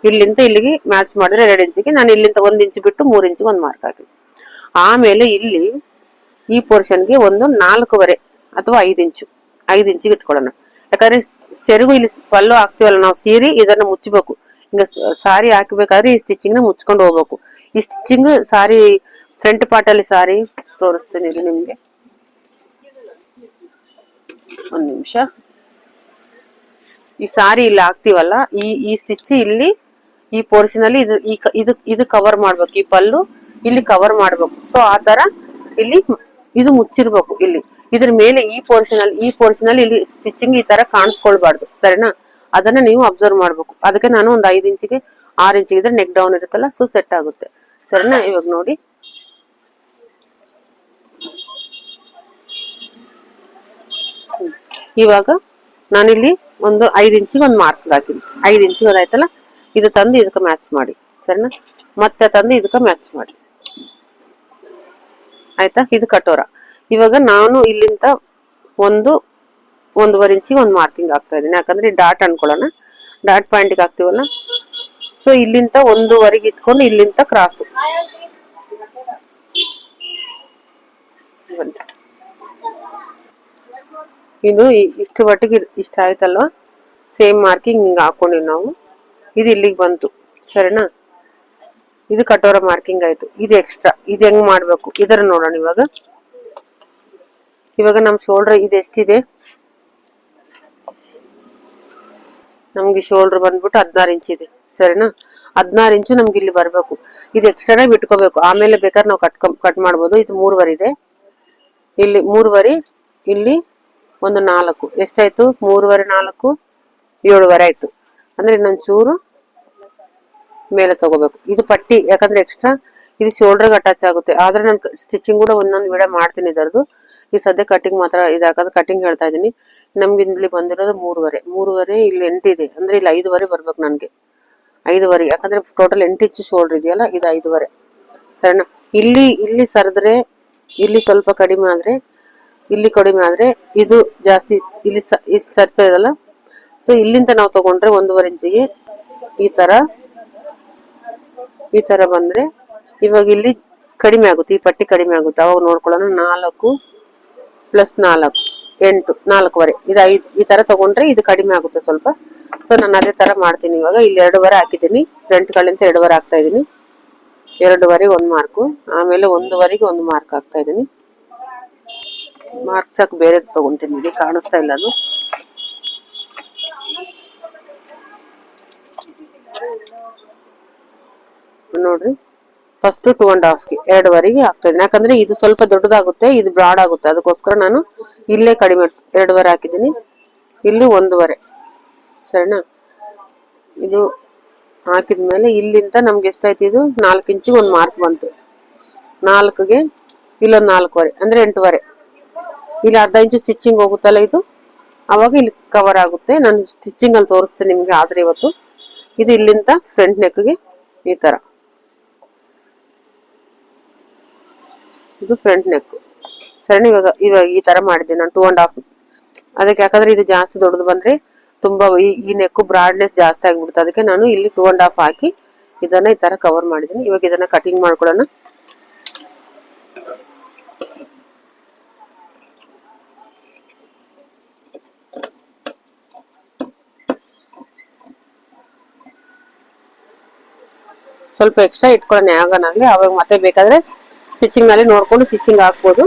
ಇಲ್ಲಿಂದ ಇಲ್ಲಿಗೆ ಮ್ಯಾಚ್ ಮಾಡಿದ್ರೆ ಎರಡು ಇಂಚಿಗೆ, ನಾನು ಇಲ್ಲಿಂದ ಒಂದ್ ಇಂಚ್ ಬಿಟ್ಟು ಮೂರ್ ಇಂಚಿಗೆ ಒಂದು ಮಾರ್ಕ್ ಹಾಕಿ ಆಮೇಲೆ ಇಲ್ಲಿ ಈ ಪೋರ್ಷನ್ಗೆ ಒಂದು ನಾಲ್ಕೂವರೆ ಅಥವಾ ಐದು ಇಂಚು, ಐದು ಇಂಚಿಗೆ ಇಟ್ಕೊಳ್ಳೋಣ. ಯಾಕಂದ್ರೆ ಸೆರಗು ಇಲ್ಲಿ ಪಲ್ಲು ಹಾಕ್ತಿವಲ್ಲ ನಾವು ಸೀರೆ ಇದನ್ನ ಮುಚ್ಚಬೇಕು. ಈಗ ಸಾರಿ ಹಾಕ್ಬೇಕಾದ್ರೆ ಈ ಸ್ಟಿಚಿಂಗ್ನ ಮುಚ್ಕೊಂಡು ಹೋಗ್ಬೇಕು. ಈ ಸ್ಟಿಚಿಂಗ್ ಸಾರಿ ಫ್ರಂಟ್ ಪಾರ್ಟ್ ಅಲ್ಲಿ ಸಾರಿ ತೋರಿಸ್ತೀನಿ ಇಲ್ಲಿ ನಿಮ್ಗೆ. ಒಂದ್ ನಿಮಿಷ. ಈ ಸಾರಿ ಇಲ್ಲಿ ಹಾಕ್ತಿವಲ್ಲ, ಈ ಈ ಸ್ಟಿಚ್ ಇಲ್ಲಿ, ಈ ಪೋರ್ಷನ್ ಇದು ಇದು ಇದು ಕವರ್ ಮಾಡ್ಬೇಕು. ಈ ಪಲ್ಲು ಇಲ್ಲಿ ಕವರ್ ಮಾಡ್ಬೇಕು. ಸೊ ಆ ತರ ಇಲ್ಲಿ ಇದು ಮುಚ್ಚಿರ್ಬೇಕು ಇಲ್ಲಿ. ಇದ್ರ ಮೇಲೆ ಈ ಪೋರ್ಷನ್ ಅಲ್ಲಿ, ಈ ಪೋರ್ಷನ್ ಅಲ್ಲಿ ಇಲ್ಲಿ ಸ್ಟಿಚಿಂಗ್ ಈ ತರ ಕಾಣಿಸ್ಕೊಳ್ಬಾರ್ದು. ಸರಿನಾ? ಅದನ್ನ ನೀವು ಅಬ್ಸರ್ವ್ ಮಾಡ್ಬೇಕು. ಅದಕ್ಕೆ ನಾನು ಒಂದು ಐದು ಇಂಚಿಗೆ ಆರು ಇಂಚಿಗೆ ಇದ್ರೆ ನೆಕ್ ಡೌನ್ ಇರುತ್ತಲ್ಲ ಸೊ ಸೆಟ್ ಆಗುತ್ತೆ. ಸರಿನಾ? ಇವಾಗ ನೋಡಿ. ಇವಾಗ ನಾನಿಲ್ಲಿ ಒಂದು ಐದು ಇಂಚಿಗೆ ಒಂದು ಮಾರ್ಕ್ ಹಾಕಿದ್ ಐದು ಇಂಚಿಗೆ ಅದಾಯ್ತಲ್ಲ ಇದು ತಂದು ಇದಕ್ಕೆ ಮ್ಯಾಚ್ ಮಾಡಿ. ಸರಿನಾ? ಮತ್ತೆ ತಂದು ಇದಕ್ಕೆ ಮ್ಯಾಚ್ ಮಾಡಿ. ಆಯ್ತಾ? ಇದು ಕಟೋರ ಇವಾಗ ನಾನು ಇಲ್ಲಿಂದ ಒಂದು ಒಂದೂವರೆ ಇಂಚಿಗೆ ಒಂದು ಮಾರ್ಕಿಂಗ್ ಆಗ್ತಾ ಇದ್ದೀನಿ. ಯಾಕಂದ್ರೆ ಡಾಟ್ ಅನ್ಕೊಳ್ಳೋಣ. ಡಾಟ್ ಪಾಯಿಂಟ್ಗೆ ಹಾಕ್ತಿವಲ್ಲ? ಸೊ ಇಲ್ಲಿಂದ ಒಂದೂವರೆಗೆ ಇಟ್ಕೊಂಡು ಇಲ್ಲಿಂದ ಕ್ರಾಸ್ ಇದು ಇಷ್ಟು ಮಟ್ಟಿಗೆ ಇಷ್ಟ ಆಯ್ತಲ್ವಾ? ಸೇಮ್ ಮಾರ್ಕಿಂಗ್ ಹಿಂಗೆ ಹಾಕೊಂಡಿವಿ ನಾವು. ಇದು ಇಲ್ಲಿಗೆ ಬಂತು. ಸರಿನಾ? ಇದು ಕಟೋರ ಮಾರ್ಕಿಂಗ್ ಆಯ್ತು. ಇದು ಎಕ್ಸ್ಟ್ರಾ ಇದು ಹೆಂಗ್ ಮಾಡ್ಬೇಕು? ಇದರ ನೋಡೋಣ ಇವಾಗ. ಇವಾಗ ನಮ್ ಶೋಲ್ಡರ್ ಇದು ಎಷ್ಟಿದೆ? ನಮ್ಗೆ ಶೋಲ್ಡರ್ ಬಂದ್ಬಿಟ್ಟು ಹದಿನಾರು ಇಂಚ್ ಇದೆ. ಸರಿನಾ? ಹದಿನಾರು ಇಂಚು ನಮ್ಗೆ ಇಲ್ಲಿ ಬರ್ಬೇಕು. ಇದು ಎಕ್ಸ್ಟ್ರಾನೇ ಬಿಟ್ಕೋಬೇಕು. ಆಮೇಲೆ ಬೇಕಾದ್ರೆ ನಾವು ಕಟ್ ಕಟ್ ಮಾಡ್ಬೋದು. ಇದು ಮೂರುವರೆ ಇದೆ. ಇಲ್ಲಿ ಮೂರುವರೆ, ಇಲ್ಲಿ ಒಂದು ನಾಲ್ಕು. ಎಷ್ಟಾಯ್ತು? ಮೂರುವರೆ ನಾಲ್ಕು, ಏಳುವರೆ ಆಯ್ತು. ಅಂದ್ರೆ ಇನ್ನೊಂದು ಚೂರು ಮೇಲೆ ತಗೋಬೇಕು. ಇದು ಪಟ್ಟಿ, ಯಾಕಂದ್ರೆ ಎಕ್ಸ್ಟ್ರಾ ಇದು ಶೋಲ್ಡರ್ಗೆ ಅಟ್ಯಾಚ್ ಆಗುತ್ತೆ. ಆದ್ರೆ ನಾನು ಸ್ಟಿಚಿಂಗ್ ಕೂಡ ಒಂದೊಂದು ವಿಡಿಯೋ ಮಾಡ್ತೀನಿ ಇದರದು ಈ ಸದ್ಯ ಕಟಿಂಗ್ ಮಾತ್ರ ಇದಾಕಂದ್ರೆ ಕಟಿಂಗ್ ಹೇಳ್ತಾ ಇದ್ದೀನಿ ನಮ್ಗೆ ಇಲ್ಲಿ ಬಂದಿರೋದು ಮೂರುವರೆ. ಮೂರುವರೆ ಇಲ್ಲಿ ಎಂಟಿದೆ ಅಂದ್ರೆ ಇಲ್ಲಿ ಐದುವರೆ ಬರ್ಬೇಕು ನನಗೆ. ಐದುವರೆ, ಯಾಕಂದ್ರೆ ಟೋಟಲ್ ಎಂಟು ಇಂಚು ಶೋಲ್ಡರ್ ಇದೆಯಲ್ಲ, ಇದು ಐದುವರೆ. ಸರಿನಾ? ಇಲ್ಲಿ ಇಲ್ಲಿ ಸರಿದ್ರೆ, ಇಲ್ಲಿ ಸ್ವಲ್ಪ ಕಡಿಮೆ ಆದ್ರೆ, ಇಲ್ಲಿ ಕಡಿಮೆ ಆದ್ರೆ ಇದು ಜಾಸ್ತಿ, ಇಲ್ಲಿ ಇದು ಸರ್ತಾ ಇದಲ್ಲ ಸೊ ಇಲ್ಲಿಂದ ನಾವು ತಗೊಂಡ್ರೆ ಒಂದೂವರೆ ಇಂಚಿಗೆ ಈ ತರ ಈ ತರ ಬಂದ್ರೆ ಇವಾಗ ಇಲ್ಲಿ ಕಡಿಮೆ ಆಗುತ್ತೆ, ಈ ಪಟ್ಟಿ ಕಡಿಮೆ ಆಗುತ್ತೆ. ಅವಾಗ ನೋಡ್ಕೊಳ್ಳೋಣ, ನಾಲ್ಕು ಪ್ಲಸ್ ನಾಲ್ಕು, ಎಂಟು, ನಾಲ್ಕುವರೆ. ಇದು ಐದು, ಈ ತರ ತಗೊಂಡ್ರೆ ಇದು ಕಡಿಮೆ ಆಗುತ್ತೆ ಸ್ವಲ್ಪ. ಸೊ ನಾನು ಅದೇ ತರ ಮಾಡ್ತೀನಿ ಇವಾಗ. ಇಲ್ಲಿ ಎರಡೂವರೆ ಹಾಕಿದ್ದೀನಿ. ಫ್ರಂಟ್ ಗಳಿಂದ ಎರಡೂವರೆ ಹಾಕ್ತಾ ಇದ್ದೀನಿ. ಎರಡೂವರೆಗೆ ಒಂದು ಮಾರ್ಕು ಆಮೇಲೆ ಒಂದೂವರೆಗೆ ಒಂದು ಮಾರ್ಕ್ ಹಾಕ್ತಾ ಇದ್ದೀನಿ. ಮಾರ್ಕ್ಸ್ ಹಾಕಿ ಬೇರೆ ತಗೊಂತೀನಿ. ಇಲ್ಲಿ ಕಾಣಿಸ್ತಾ ಇಲ್ಲ ಅದು. ನೋಡ್ರಿ. ಫಸ್ಟ್ ಟೂ ಅಂಡ್ ಹಾಫ್ಗೆ ಎರಡುವರೆಗೆ ಹಾಕ್ತಾ ಇದ್ದೀನಿ ಯಾಕಂದ್ರೆ ಇದು ಸ್ವಲ್ಪ ದೊಡ್ಡದಾಗುತ್ತೆ, ಇದು ಬ್ರಾಡ್ ಆಗುತ್ತೆ. ಅದಕ್ಕೋಸ್ಕರ ನಾನು ಇಲ್ಲೇ ಕಡಿಮೆ ಎರಡುವರೆ ಹಾಕಿದ್ದೀನಿ. ಇಲ್ಲಿ ಒಂದೂವರೆ. ಸರಿನಾ? ಇದು ಹಾಕಿದ್ಮೇಲೆ ಇಲ್ಲಿಂದ ನಮ್ಗೆ ಎಷ್ಟಾಯ್ತು ಇದು? ನಾಲ್ಕು ಇಂಚಿಗೆ ಒಂದು ಮಾರ್ಕ್ ಬಂತು. ನಾಲ್ಕಿಗೆ ಇಲ್ಲೊಂದು ನಾಲ್ಕುವರೆ, ಅಂದ್ರೆ ಎಂಟುವರೆ. ಇಲ್ಲಿ ಅರ್ಧ ಇಂಚು ಸ್ಟಿಚಿಂಗ್ ಹೋಗುತ್ತಲ್ಲ ಇದು? ಅವಾಗ ಇಲ್ಲಿ ಕವರ್ ಆಗುತ್ತೆ. ನಾನು ಸ್ಟಿಚಿಂಗ್ ಅಲ್ಲಿ ತೋರಿಸ್ತೀನಿ ನಿಮ್ಗೆ ಆದ್ರೆ ಇವತ್ತು. ಇದು ಇಲ್ಲಿಂದ ಫ್ರಂಟ್ ನೆಕ್ಗೆ ಈ ತರ. ಇದು ಫ್ರಂಟ್ ನೆಕ್ ಸರಿ ಇವಾಗ ಇವಾಗ ಈ ತರ ಮಾಡಿದ್ದೀನಿ ನಾನು ಟೂ ಅಂಡ್ ಹಾಫ್ ಅದಕ್ಕೆ ಯಾಕಂದ್ರೆ ಇದು ಜಾಸ್ತಿ ದೊಡ್ಡದು ಬಂದ್ರೆ ತುಂಬಾ ಈ ಈ ನೆಕ್ಕು ಬ್ರಾಡ್ನೆಸ್ ಜಾಸ್ತಿ ಆಗ್ಬಿಡುತ್ತೆ. ಅದಕ್ಕೆ ನಾನು ಇಲ್ಲಿ ಟೂ ಅಂಡ್ ಹಾಫ್ ಹಾಕಿ ಇದನ್ನ ಈ ತರ ಕವರ್ ಮಾಡಿದ್ದೀನಿ. ಇವಾಗ ಇದನ್ನ ಕಟಿಂಗ್ ಮಾಡ್ಕೊಳ್ಳೋಣ. ಸ್ವಲ್ಪ ಎಕ್ಸ್ಟ್ರಾ ಇಟ್ಕೊಳ್ಳೋಣ, ಯಾವಾಗನಾಗ್ಲಿ. ಅವಾಗ ಮತ್ತೆ ಬೇಕಾದ್ರೆ ಸ್ಟಿಚಿಂಗ್ನಲ್ಲಿ ನೋಡ್ಕೊಂಡು ಸ್ಟಿಚಿಂಗ್ ಹಾಕ್ಬೋದು.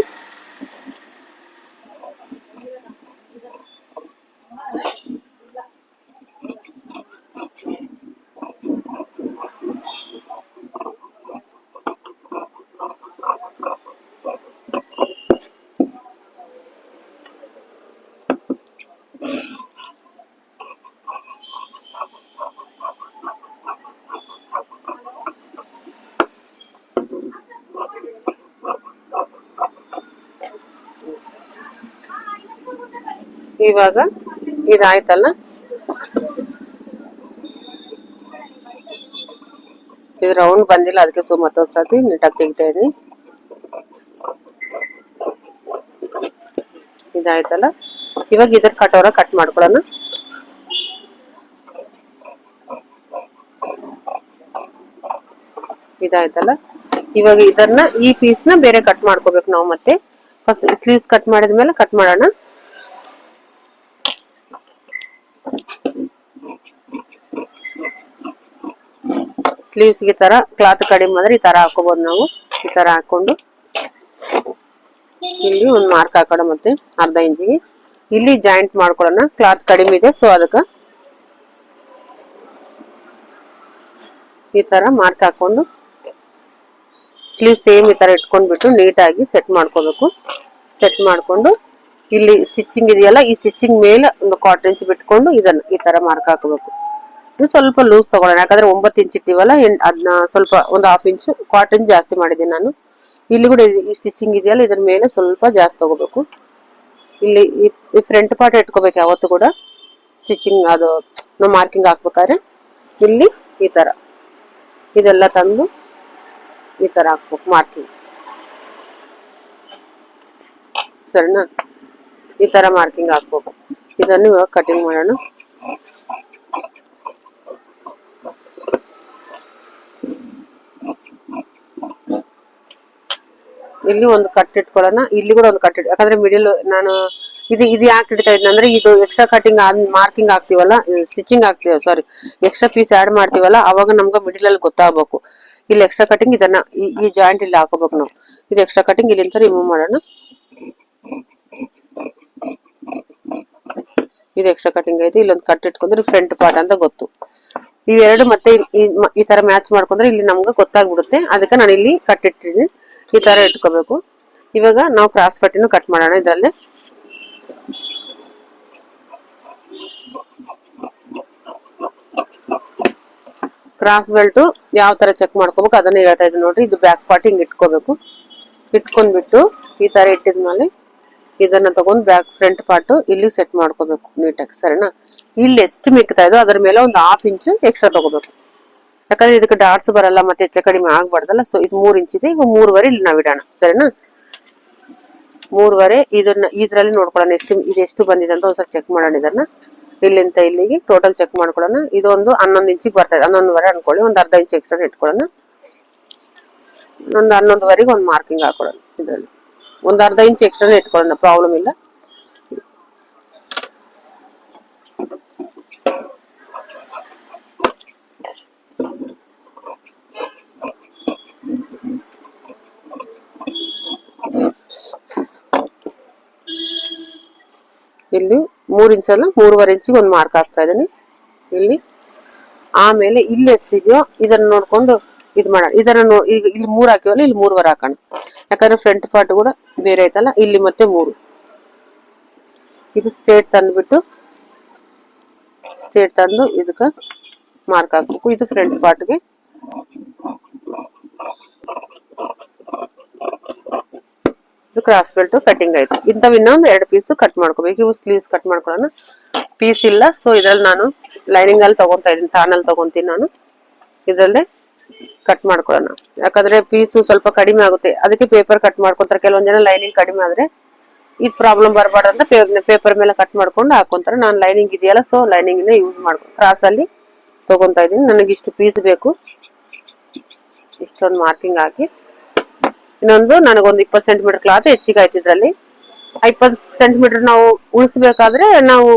ಇವಾಗ ಇದಾಯ್ತಲ್ಲ? ಇದು ರೌಂಡ್ ಬಂದಿಲ್ಲ, ಅದಕ್ಕೆ ಸೊ ಮತ್ತೊಂದ್ ನೀಟಾಗಿ ತೆಗಿತಾ ಇದೀನಿ. ಇದಾಯ್ತಲ್ಲ? ಇವಾಗ ಇದ್ರ ಕಟೋರ ಕಟ್ ಮಾಡ್ಕೊಳ್ಳೋಣ. ಇದಾಯ್ತಲ್ಲ? ಇವಾಗ ಇದನ್ನ ಈ ಪೀಸ್ನ ಬೇರೆ ಕಟ್ ಮಾಡ್ಕೋಬೇಕು ನಾವು ಮತ್ತೆ. ಫಸ್ಟ್ ಸ್ಲೀವ್ಸ್ ಕಟ್ ಮಾಡಿದ್ಮೇಲೆ ಕಟ್ ಮಾಡೋಣ. ಸ್ಲೀವ್ಸ್ಗೆ ತರ ಕ್ಲಾತ್ ಕಡಿಮೆ ಆದ್ರೆ ಈ ತರ ಹಾಕೋಬಹುದು ನಾವು. ಈ ತರ ಹಾಕೊಂಡು. ಇಲ್ಲಿ ಒಂದು ಮಾರ್ಕ್ ಹಾಕೋಣ ಮತ್ತೆ, ಅರ್ಧ ಇಂಚಿಗೆ ಇಲ್ಲಿ ಜಾಯಿಂಟ್ ಮಾಡ್ಕೊಳ್ಳೋಣ ಕ್ಲಾತ್ ಕಡಿಮೆ ಇದೆ ಸೊ ಅದಕ್ಕೆ ಈ ತರ ಮಾರ್ಕ್ ಹಾಕೊಂಡು. ಸ್ಲೀವ್ ಸೇಮ್ ಈ ತರ ಇಟ್ಕೊಂಡ್ಬಿಟ್ಟು ನೀಟಾಗಿ ಸೆಟ್ ಮಾಡ್ಕೋಬೇಕು. ಸೆಟ್ ಮಾಡ್ಕೊಂಡು, ಇಲ್ಲಿ ಸ್ಟಿಚಿಂಗ್ ಇದೆಯಲ್ಲ, ಈ ಸ್ಟಿಚಿಂಗ್ ಮೇಲೆ ಒಂದು ಕಾಟನ್ ಬಿಟ್ಕೊಂಡು ಇದನ್ನು ಈ ತರ ಮಾರ್ಕ್ ಹಾಕಬೇಕು. ಇದು ಸ್ವಲ್ಪ ಲೂಸ್ ತಗೊಳ್ಳೋಣ. ಯಾಕಂದ್ರೆ ಒಂಬತ್ತು ಇಂಚ್ ಇಟ್ಟಿವಲ್ಲ ಅದನ್ನ ಸ್ವಲ್ಪ ಒಂದು ಹಾಫ್ ಇಂಚು ಕಾಟನ್ ಜಾಸ್ತಿ ಮಾಡಿದ್ದೀನಿ ನಾನು. ಇಲ್ಲಿ ಕೂಡ ಈ ಸ್ಟಿಚಿಂಗ್ ಇದೆಯಲ್ಲ, ಇದ್ರ ಮೇಲೆ ಸ್ವಲ್ಪ ಜಾಸ್ತಿ ತಗೋಬೇಕು. ಇಲ್ಲಿ ಈ ಫ್ರಂಟ್ ಪಾರ್ಟ್ ಇಟ್ಕೋಬೇಕು ಯಾವತ್ತು ಕೂಡ. ಸ್ಟಿಚಿಂಗ್ ಅದು ನಾವು ಮಾರ್ಕಿಂಗ್ ಹಾಕ್ಬೇಕಾದ್ರೆ ಇಲ್ಲಿ ಈ ಥರ ಇದೆಲ್ಲ ತಂದು ಈ ಥರ ಹಾಕ್ಬೇಕು ಮಾರ್ಕಿಂಗ್ ಸರಿನಾ? ಈ ಥರ ಮಾರ್ಕಿಂಗ್ ಹಾಕ್ಬೇಕು. ಇದನ್ನು ಇವಾಗ ಕಟಿಂಗ್ ಮಾಡೋಣ. ಇಲ್ಲಿ ಒಂದು ಕಟ್ ಇಟ್ಕೊಳ್ಳೋಣ. ಇಲ್ಲಿ ಕೂಡ ಒಂದು ಕಟ್ ಇಟ್ ಯಾಕಂದ್ರೆ ಮಿಡಿಲ್ ನಾನು ಇದು ಇದು ಯಾಕೆ ಇಡ್ತಾ ಇದ್ನ ಅಂದ್ರೆ ಇದು ಎಕ್ಸ್ಟ್ರಾ ಕಟಿಂಗ್ ಮಾರ್ಕಿಂಗ್ ಆಗ್ತೀವಲ್ಲ ಸ್ಟಿಚಿಂಗ್ ಆಗ್ತೀವ ಸಾರಿ ಎಕ್ಸ್ಟ್ರಾ ಪೀಸ್ ಆಡ್ ಮಾಡ್ತೀವಲ್ಲ, ಅವಾಗ ನಮ್ಗೆ ಮಿಡಿಲ್ ಅಲ್ಲಿ ಗೊತ್ತಾಗಬೇಕು. ಇಲ್ಲಿ ಎಕ್ಸ್ಟ್ರಾ ಕಟಿಂಗ್ ಇದನ್ನ ಈ- ಜಾಯಿಂಟ್ ಇಲ್ಲಿ ಹಾಕೋಬೇಕು ನಾವು. ಇದು ಎಕ್ಸ್ಟ್ರಾ ಕಟಿಂಗ್ ಇಲ್ಲಿಂದ ರಿಮೂವ್ ಮಾಡೋಣ. ಇದು ಎಕ್ಸ್ಟ್ರಾ ಕಟಿಂಗ್ ಐತಿ, ಇಲ್ಲೊಂದು ಕಟ್ ಇಟ್ಕೊಂಡ್ರೆ ಫ್ರಂಟ್ ಪಾರ್ಟ್ ಅಂತ ಗೊತ್ತು. ಇವೆರಡು ಮತ್ತೆ ಈ- ತರ ಮ್ಯಾಚ್ ಮಾಡ್ಕೊಂಡ್ರೆ ಇಲ್ಲಿ ನಮ್ಗೆ ಗೊತ್ತಾಗ್ಬಿಡುತ್ತೆ. ಅದಕ್ಕೆ ನಾನು ಇಲ್ಲಿ ಕಟ್ ಈ ತರ ಇಟ್ಕೋಬೇಕು. ಇವಾಗ ನಾವು ಕ್ರಾಸ್ ಪಟ್ಟಿನೂ ಕಟ್ ಮಾಡೋಣ ಇದರಲ್ಲಿ. ಕ್ರಾಸ್ ಬೆಲ್ಟ್ ಯಾವ ತರ ಚೆಕ್ ಮಾಡ್ಕೋಬೇಕು ಅದನ್ನ ಹೇಳ್ತಾ ಇದ್ದೀನಿ ನೋಡ್ರಿ. ಇದು ಬ್ಯಾಕ್ ಪಾರ್ಟ್ ಹಿಂಗ್ ಇಟ್ಕೋಬೇಕು. ಇಟ್ಕೊಂಡ್ಬಿಟ್ಟು ಈ ತರ ಇಟ್ಟಿದ್ಮೇಲೆ ಇದನ್ನ ತಗೊಂಡ್ ಬ್ಯಾಕ್ ಫ್ರಂಟ್ ಪಾರ್ಟ್ ಇಲ್ಲಿ ಸೆಟ್ ಮಾಡ್ಕೋಬೇಕು ನೀಟಾಗಿ, ಸರಿನಾ? ಇಲ್ಲಿ ಎಷ್ಟು ಮಿಕ್ತಾ ಇದೋ ಅದ್ರ ಮೇಲೆ ಒಂದು ಹಾಫ್ ಇಂಚು ಎಕ್ಸ್ಟ್ರಾ ತಗೋಬೇಕು. ಯಾಕಂದ್ರೆ ಇದಕ್ಕೆ ಡಾಟ್ಸ್ ಬರಲ್ಲ, ಮತ್ತೆ ಹೆಚ್ಚು ಕಡಿಮೆ ಆಗ್ಬಾರ್ದಲ್ಲ ಸೊ ಇದು ಮೂರ್ ಇಂಚ್ ಇದೆ ಈಗ ಮೂರುವರೆ ಇಲ್ಲಿ ನಾವು ಇಡೋಣ, ಸರಿನಾ? ಮೂರುವರೆ, ಇದನ್ನ, ಇದರಲ್ಲಿ ನೋಡ್ಕೊಳ್ಳೋಣ, ಎಷ್ಟು, ಇದು ಎಷ್ಟು ಬಂದಿದೆ ಅಂತ ಒಂದ್ಸಲ ಚೆಕ್ ಮಾಡೋಣ ಇದನ್ನ. ಇಲ್ಲಿಂದ ಇಲ್ಲಿಗೆ ಟೋಟಲ್ ಚೆಕ್ ಮಾಡ್ಕೊಳ್ಳೋಣ. ಇದೊಂದು ಹನ್ನೊಂದು ಇಂಚಿಗೆ ಬರ್ತಾ ಇದೆ, ಹನ್ನೊಂದುವರೆ ಅನ್ಕೊಳ್ಳಿ, ಒಂದು ಅರ್ಧ ಇಂಚ್ ಎಕ್ಸ್ಟ್ರಾ ಇಟ್ಕೊಳ್ಳೋಣ. ಒಂದು ಹನ್ನೊಂದುವರೆಗೆ ಒಂದು ಮಾರ್ಕಿಂಗ್ ಹಾಕೊಳ್ಳೋಣ, ಇದರಲ್ಲಿ. ಒಂದು ಅರ್ಧ ಇಂಚ್ ಎಕ್ಸ್ಟ್ರಾ ಇಟ್ಕೊಳ್ಳೋಣ ಪ್ರಾಬ್ಲಮ್ ಇಲ್ಲ. ಇಲ್ಲಿ ಮೂರು ಇಂಚಲ್ಲ ಮೂರುವರೆ ಇಂಚಿಗೆ ಒಂದು ಮಾರ್ಕ್ ಹಾಕ್ತಾ ಇದ್ದೀನಿ. ಇಲ್ಲಿ ಆಮೇಲೆ ಇಲ್ಲಿ ಎಷ್ಟಿದೆಯೋ ಇದನ್ನ ನೋಡ್ಕೊಂಡು ಇದು ಮಾಡೋಣ. ಇದನ್ನ ಈಗ ಇಲ್ಲಿ ಮೂರ್ ಹಾಕಿವಲ್ಲ, ಇಲ್ಲಿ ಮೂರುವರೆ ಹಾಕೋಣ. ಯಾಕಂದ್ರೆ ಫ್ರಂಟ್ ಪಾರ್ಟ್ ಕೂಡ ಬೇರೆ ಐತಲ್ಲ, ಇಲ್ಲಿ ಮತ್ತೆ ಮೂರು. ಇದು ಸ್ಟೇಟ್ ತಂದುಬಿಟ್ಟು ಸ್ಟೇಟ್ ತಂದು ಇದಕ್ಕೆ ಮಾರ್ಕ್ ಹಾಕ್ಬೇಕು. ಇದು ಫ್ರಂಟ್ ಪಾರ್ಟ್ಗೆ ಕ್ರಾಸ್ ಬೆಲ್ಟ್ ಕಟಿಂಗ್ ಆಯ್ತು. ಇಂಥವ್ ಇನ್ನೊಂದು ಎರಡು ಪೀಸ್ ಕಟ್ ಮಾಡ್ಕೋಬೇಕು. ಇವು ಸ್ಲೀವ್ಸ್ ಕಟ್ ಮಾಡ್ಕೊಳ್ಳೋಣ. ಪೀಸ್ ಇಲ್ಲ. ಸೊ ಇದ್ರಲ್ಲಿ ನಾನು ಲೈನಿಂಗ್ ಅಲ್ಲಿ ತಗೊಂತಾ ಇದೀನಿ ತಾನಲ್ಲಿ ತಗೊಂತೀನಿ ನಾನು. ಇದರಲ್ಲೇ ಕಟ್ ಮಾಡ್ಕೊಳ್ಳೋಣ. ಯಾಕಂದ್ರೆ ಪೀಸು ಸ್ವಲ್ಪ ಕಡಿಮೆ ಆಗುತ್ತೆ. ಅದಕ್ಕೆ ಪೇಪರ್ ಕಟ್ ಮಾಡ್ಕೊತಾರೆ. ಕೆಲವೊಂದ್ ಜನ ಲೈನಿಂಗ್ ಕಡಿಮೆ ಆದ್ರೆ ಇದು ಪ್ರಾಬ್ಲಮ್ ಬರಬಾರ್ದು ಅಂತ ಪೇಪರ್ ಮೇಲೆ ಕಟ್ ಮಾಡ್ಕೊಂಡು ಹಾಕೊಂತಾರೆ. ನಾನು ಲೈನಿಂಗ್ ಇದೆಯಲ್ಲ ಸೊ ಲೈನಿಂಗ್ ಯೂಸ್ ಮಾಡ್ಕೊ ಕ್ರಾಸ್ ಅಲ್ಲಿ ತಗೊಂತಾ ಇದೀನಿ ನನಗೆ ಇಷ್ಟು ಪೀಸ್ ಬೇಕು. ಇಷ್ಟೊಂದು ಮಾರ್ಕಿಂಗ್ ಹಾಕಿ. ಇನ್ನೊಂದು, ನನಗೊಂದು ಇಪ್ಪತ್ತು ಸೆಂಟಿಮೀಟರ್ ಕ್ಲಾತ್ ಹೆಚ್ಚಿಗೆ ಆಯ್ತು ಇದರಲ್ಲಿ. ಇಪ್ಪತ್ತು ಸೆಂಟಿಮೀಟರ್ ನಾವು ಉಳಿಸ್ಬೇಕಾದ್ರೆ ನಾವು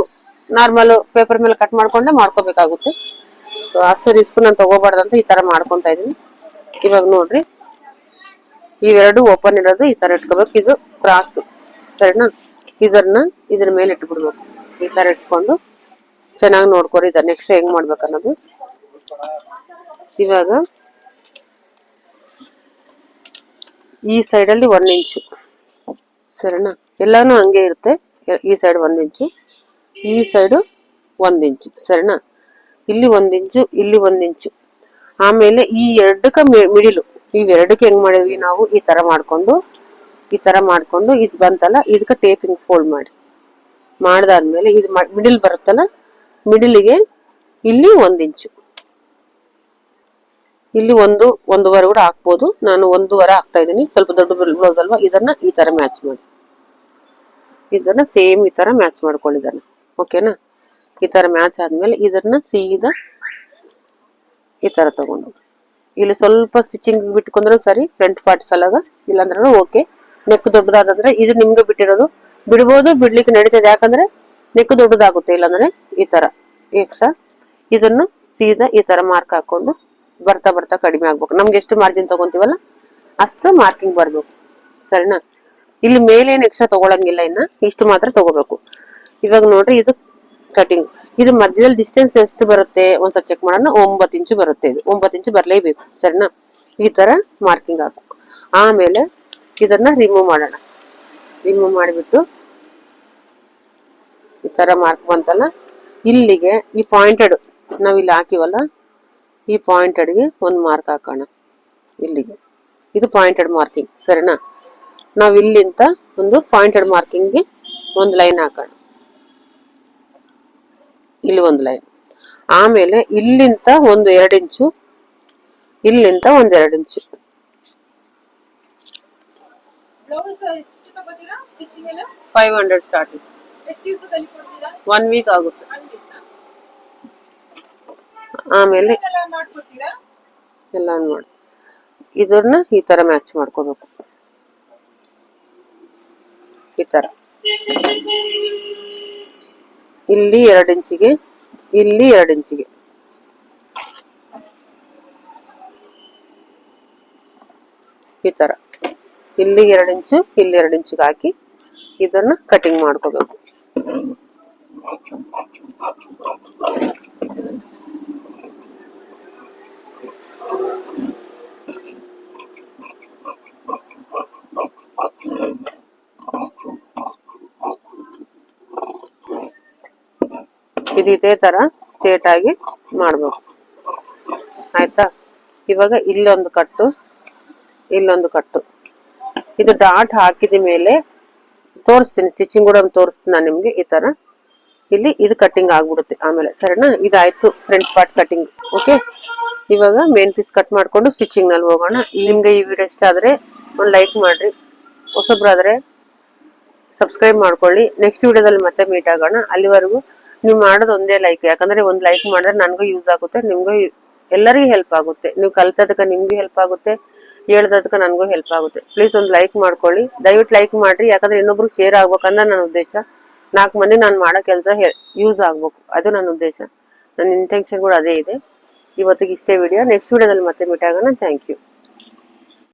ನಾರ್ಮಲ್ ಪೇಪರ್ ಮೇಲೆ ಕಟ್ ಮಾಡ್ಕೊಂಡೆ ಮಾಡ್ಕೋಬೇಕಾಗುತ್ತೆ. ಅಷ್ಟು ರಿಸ್ಕ್ ನಾನು ತಗೋಬಾರ್ದಂತ ಈ ತರ ಮಾಡ್ಕೊತಾ ಇದೀನಿ ಇವಾಗ ನೋಡ್ರಿ. ಇವೆರಡು ಓಪನ್ ಇರೋದು, ಈ ತರ ಇಟ್ಕೋಬೇಕು. ಇದು ಕ್ರಾಸ್ ಸರಿನಾ ಇದನ್ನ ಇದ್ರ ಮೇಲೆ ಇಟ್ಬಿಡ್ಬೇಕು. ಈ ತರ ಇಟ್ಕೊಂಡು ಚೆನ್ನಾಗಿ ನೋಡ್ಕೊರಿ, ಇದ ನೆಕ್ಸ್ಟ್ ಹೆಂಗ್ ಮಾಡ್ಬೇಕು ಅನ್ನೋದು ಇವಾಗ ಈ ಸೈಡಲ್ಲಿ ಒಂದ್ ಇಂಚು ಸರಿನಾ? ಎಲ್ಲಾನು ಹಂಗೆ ಇರುತ್ತೆ. ಈ ಸೈಡ್ ಒಂದು ಇಂಚು ಈ ಸೈಡು ಒಂದು ಇಂಚು ಸರಿನಾ? ಇಲ್ಲಿ ಒಂದು ಇಂಚು ಇಲ್ಲಿ ಒಂದು ಇಂಚು ಆಮೇಲೆ ಈ ಎರಡಕ್ಕ ಮಿಡಿಲು ಇವೆರಡಕ್ಕೆ ಹೆಂಗ್ ಮಾಡಿದ್ವಿ ನಾವು? ಈ ತರ ಮಾಡ್ಕೊಂಡು, ಈ ತರ ಮಾಡ್ಕೊಂಡು, ಇದು ಬಂತಲ್ಲ ಇದಕ್ಕೆ ಟೇಪಿಂಗ್ ಫೋಲ್ಡ್ ಮಾಡಿ. ಮಾಡ್ದಾದ್ಮೇಲೆ ಇದು ಮಿಡಿಲ್ ಬರುತ್ತಲ್ಲ ಮಿಡಿಲಿಗೆ ಇಲ್ಲಿ ಒಂದು ಇಂಚು ಇಲ್ಲಿ ಒಂದು, ಒಂದೂವರೆ ಕೂಡ ಹಾಕ್ಬೋದು. ನಾನು ಒಂದೂವರೆ ಹಾಕ್ತಾ ಇದ್ದೀನಿ. ಸ್ವಲ್ಪ ದೊಡ್ಡ ಬ್ಲೌಸ್ ಅಲ್ವಾ? ಇದನ್ನ ಈ ತರ ಮ್ಯಾಚ್ ಮಾಡಿ. ಇದನ್ನ ಸೇಮ್ ಈ ತರ ಮ್ಯಾಚ್ ಮಾಡ್ಕೊಂಡಿದ್ದಾನೆ. ಓಕೆನಾ ಈ ತರ ಮ್ಯಾಚ್ ಆದಮೇಲೆ ಇದನ್ನ ಸೀದಾ ಈ ತರ ತಗೊಂಡು. ಇಲ್ಲಿ ಸ್ವಲ್ಪ ಸ್ಟಿಚಿಂಗ್ ಬಿಟ್ಕೊಂಡ್ರೆ ಸರಿ ಫ್ರಂಟ್ ಪಾರ್ಟ್ ಸಲಾಗ. ಇಲ್ಲಾಂದ್ರೂ ಓಕೆ ನೆಕ್ ದೊಡ್ಡದಾದಂದ್ರೆ ಇದು ನಿಮ್ಗೆ ಬಿಟ್ಟಿರೋದು. ಬಿಡ್ಬೋದು, ಬಿಡ್ಲಿಕ್ಕೆ ನಡೀತದೆ. ಯಾಕಂದ್ರೆ ನೆಕ್ ದೊಡ್ಡದಾಗುತ್ತೆ. ಇಲ್ಲಾಂದ್ರೆ ಈ ತರ ಎಕ್ಸ್ಟ್ರಾ ಇದನ್ನು ಸೀದಾ ಈ ತರ ಮಾರ್ಕ್ ಹಾಕೊಂಡು ಬರ್ತಾ ಬರ್ತಾ ಕಡಿಮೆ ಆಗ್ಬೇಕು. ನಮ್ಗೆ ಎಷ್ಟು ಮಾರ್ಜಿನ್ ತಗೊಂತೀವಲ್ಲ? ಅಷ್ಟು ಮಾರ್ಕಿಂಗ್ ಬರ್ಬೇಕು. ಸರಿನಾ? ಇಲ್ಲಿ ಮೇಲೇನು ಎಕ್ಸ್ಟ್ರಾ ತಗೊಳಂಗಿಲ್ಲ ಇನ್ನ. ಇಷ್ಟು ಮಾತ್ರ ತಗೋಬೇಕು. ಇವಾಗ ನೋಡ್ರಿ, ಇದು ಕಟಿಂಗ್ ಇದು ಮಧ್ಯದಲ್ಲಿ ಡಿಸ್ಟೆನ್ಸ್ ಎಷ್ಟು ಬರುತ್ತೆ? ಒಂದ್ಸಲ ಚೆಕ್ ಮಾಡೋಣ. ಒಂಬತ್ತು ಇಂಚು ಬರುತ್ತೆ ಇದು. ಒಂಬತ್ತು ಇಂಚು ಬರಲೇಬೇಕು. ಸರಿನಾ? ಈ ತರ ಮಾರ್ಕಿಂಗ್ ಹಾಕ್ಬೇಕು. ಆಮೇಲೆ ಇದನ್ನ ರಿಮೂವ್ ಮಾಡೋಣ. ರಿಮೂವ್ ಮಾಡಿಬಿಟ್ಟು ಈ ತರ ಮಾರ್ಕ್ ಬಂತಲ್ಲ? ಇಲ್ಲಿಗೆ ಈ ಪಾಯಿಂಟೆಡ್ ನಾವ್ ಇಲ್ಲಿ ಹಾಕಿವಲ್ಲ? ಈ ಪಾಯಿಂಟೆಡ್ಗೆ ಒಂದು ಮಾರ್ಕ್ ಹಾಕೋಣ. ಇಲ್ಲಿಗೆ. ಇದು ಪಾಯಿಂಟೆಡ್ ಮಾರ್ಕಿಂಗ್ ಸರಿನಾ? ನಾವು ಇಲ್ಲಿಂದ ಒಂದು ಪಾಯಿಂಟೆಡ್ ಮಾರ್ಕಿಂಗ್ಗೆ ಒಂದು ಲೈನ್ ಹಾಕೋಣ. ಇಲ್ಲಿ ಒಂದು ಲೈನ್ ಆಮೇಲೆ ಇಲ್ಲಿಂದ ಒಂದು ಎರಡು ಇಂಚು ಇಲ್ಲಿಂದ ಒಂದ್ ಎರಡು ಇಂಚು. Five hundred starting one week ಆಗುತ್ತೆ. ಆಮೇಲೆ ಎಲ್ಲ ನೋಡಿ. ಇದನ್ನ ಈ ತರ ಮ್ಯಾಚ್ ಮಾಡ್ಕೋಬೇಕು. ಈ ತರ. ಇಲ್ಲಿ ಎರಡು ಇಂಚಿಗೆ ಇಲ್ಲಿ ಎರಡು ಇಂಚಿಗೆ. ಈ ತರ. ಇಲ್ಲಿ ಎರಡು ಇಂಚು ಇಲ್ಲಿ ಎರಡು ಇಂಚಿಗೆ ಹಾಕಿ ಇದನ್ನ ಕಟಿಂಗ್ ಮಾಡ್ಕೋಬೇಕು. ಇದು ಇದೇ ತರ ಸ್ಟೇಟ್ ಆಗಿ ಮಾಡ್ಬೇಕು. ಆಯ್ತಾ? ಇವಾಗ ಇಲ್ಲೊಂದು ಕಟ್ಟು ಇಲ್ಲೊಂದು ಕಟ್ಟು. ಇದು ಡಾಟ್ ಹಾಕಿದ ಮೇಲೆ ತೋರಿಸ್ತೀನಿ ಸ್ಟಿಚಿಂಗ್ ಕೂಡ ತೋರಿಸ್ತೀನಿ ನಾನು ನಿಮ್ಗೆ ಈ ತರ. ಇಲ್ಲಿ ಇದು ಕಟ್ಟಿಂಗ್ ಆಗ್ಬಿಡುತ್ತೆ. ಆಮೇಲೆ ಸರಿನಾ? ಇದಾಯ್ತು ಫ್ರಂಟ್ ಪಾರ್ಟ್ ಕಟಿಂಗ್ ಓಕೆ ಇವಾಗ ಮೇನ್ ಪೀಸ್ ಕಟ್ ಮಾಡ್ಕೊಂಡು ಸ್ಟಿಚಿಂಗ್ನಲ್ಲಿ ಹೋಗೋಣ. ನಿಮ್ಗೆ ಈ ವಿಡಿಯೋ ಇಷ್ಟ ಆದ್ರೆ ಒಂದು ಲೈಕ್ ಮಾಡ್ರಿ. ಹೊಸಬ್ರಾದ್ರೆ ಸಬ್ಸ್ಕ್ರೈಬ್ ಮಾಡ್ಕೊಳ್ಳಿ. ನೆಕ್ಸ್ಟ್ ವಿಡಿಯೋದಲ್ಲಿ ಮತ್ತೆ ಮೀಟ್ ಆಗೋಣ. ಅಲ್ಲಿವರೆಗೂ ನೀವು ಮಾಡೋದು ಒಂದೇ ಲೈಕ್ ಯಾಕಂದ್ರೆ ಒಂದು ಲೈಕ್ ಮಾಡಿದ್ರೆ ನನಗೂ ಯೂಸ್ ಆಗುತ್ತೆ, ನಿಮ್ಗೂ ಎಲ್ಲರಿಗೂ ಹೆಲ್ಪ್ ಆಗುತ್ತೆ. ನೀವು ಕಲ್ತದಕ್ಕೆ ನಿಮ್ಗೂ ಹೆಲ್ಪ್ ಆಗುತ್ತೆ, ಹೇಳ್ದದಕ್ಕೆ ನನಗೂ ಹೆಲ್ಪ್ ಆಗುತ್ತೆ. ಪ್ಲೀಸ್ ಒಂದು ಲೈಕ್ ಮಾಡ್ಕೊಳ್ಳಿ. ದಯವಿಟ್ಟು ಲೈಕ್ ಮಾಡಿರಿ. ಯಾಕಂದ್ರೆ ಇನ್ನೊಬ್ರು ಶೇರ್ ಆಗ್ಬೇಕಂದ್ರೆ ನನ್ನ ಉದ್ದೇಶ. ನಾಲ್ಕು ಮಂದಿ ನಾನು ಮಾಡೋ ಕೆಲಸ ಯೂಸ್ ಆಗ್ಬೇಕು. ಅದು ನನ್ನ ಉದ್ದೇಶ. ನನ್ನ ಇಂಟೆನ್ಷನ್ ಕೂಡ ಅದೇ ಇದೆ. ಇವತ್ತಿಗೆ ಇಷ್ಟೇ ವಿಡಿಯೋ ನೆಕ್ಸ್ಟ್ ವಿಡಿಯೋದಲ್ಲಿ ಮತ್ತೆ ಮೀಟ್ ಆಗೋಣ. Thank you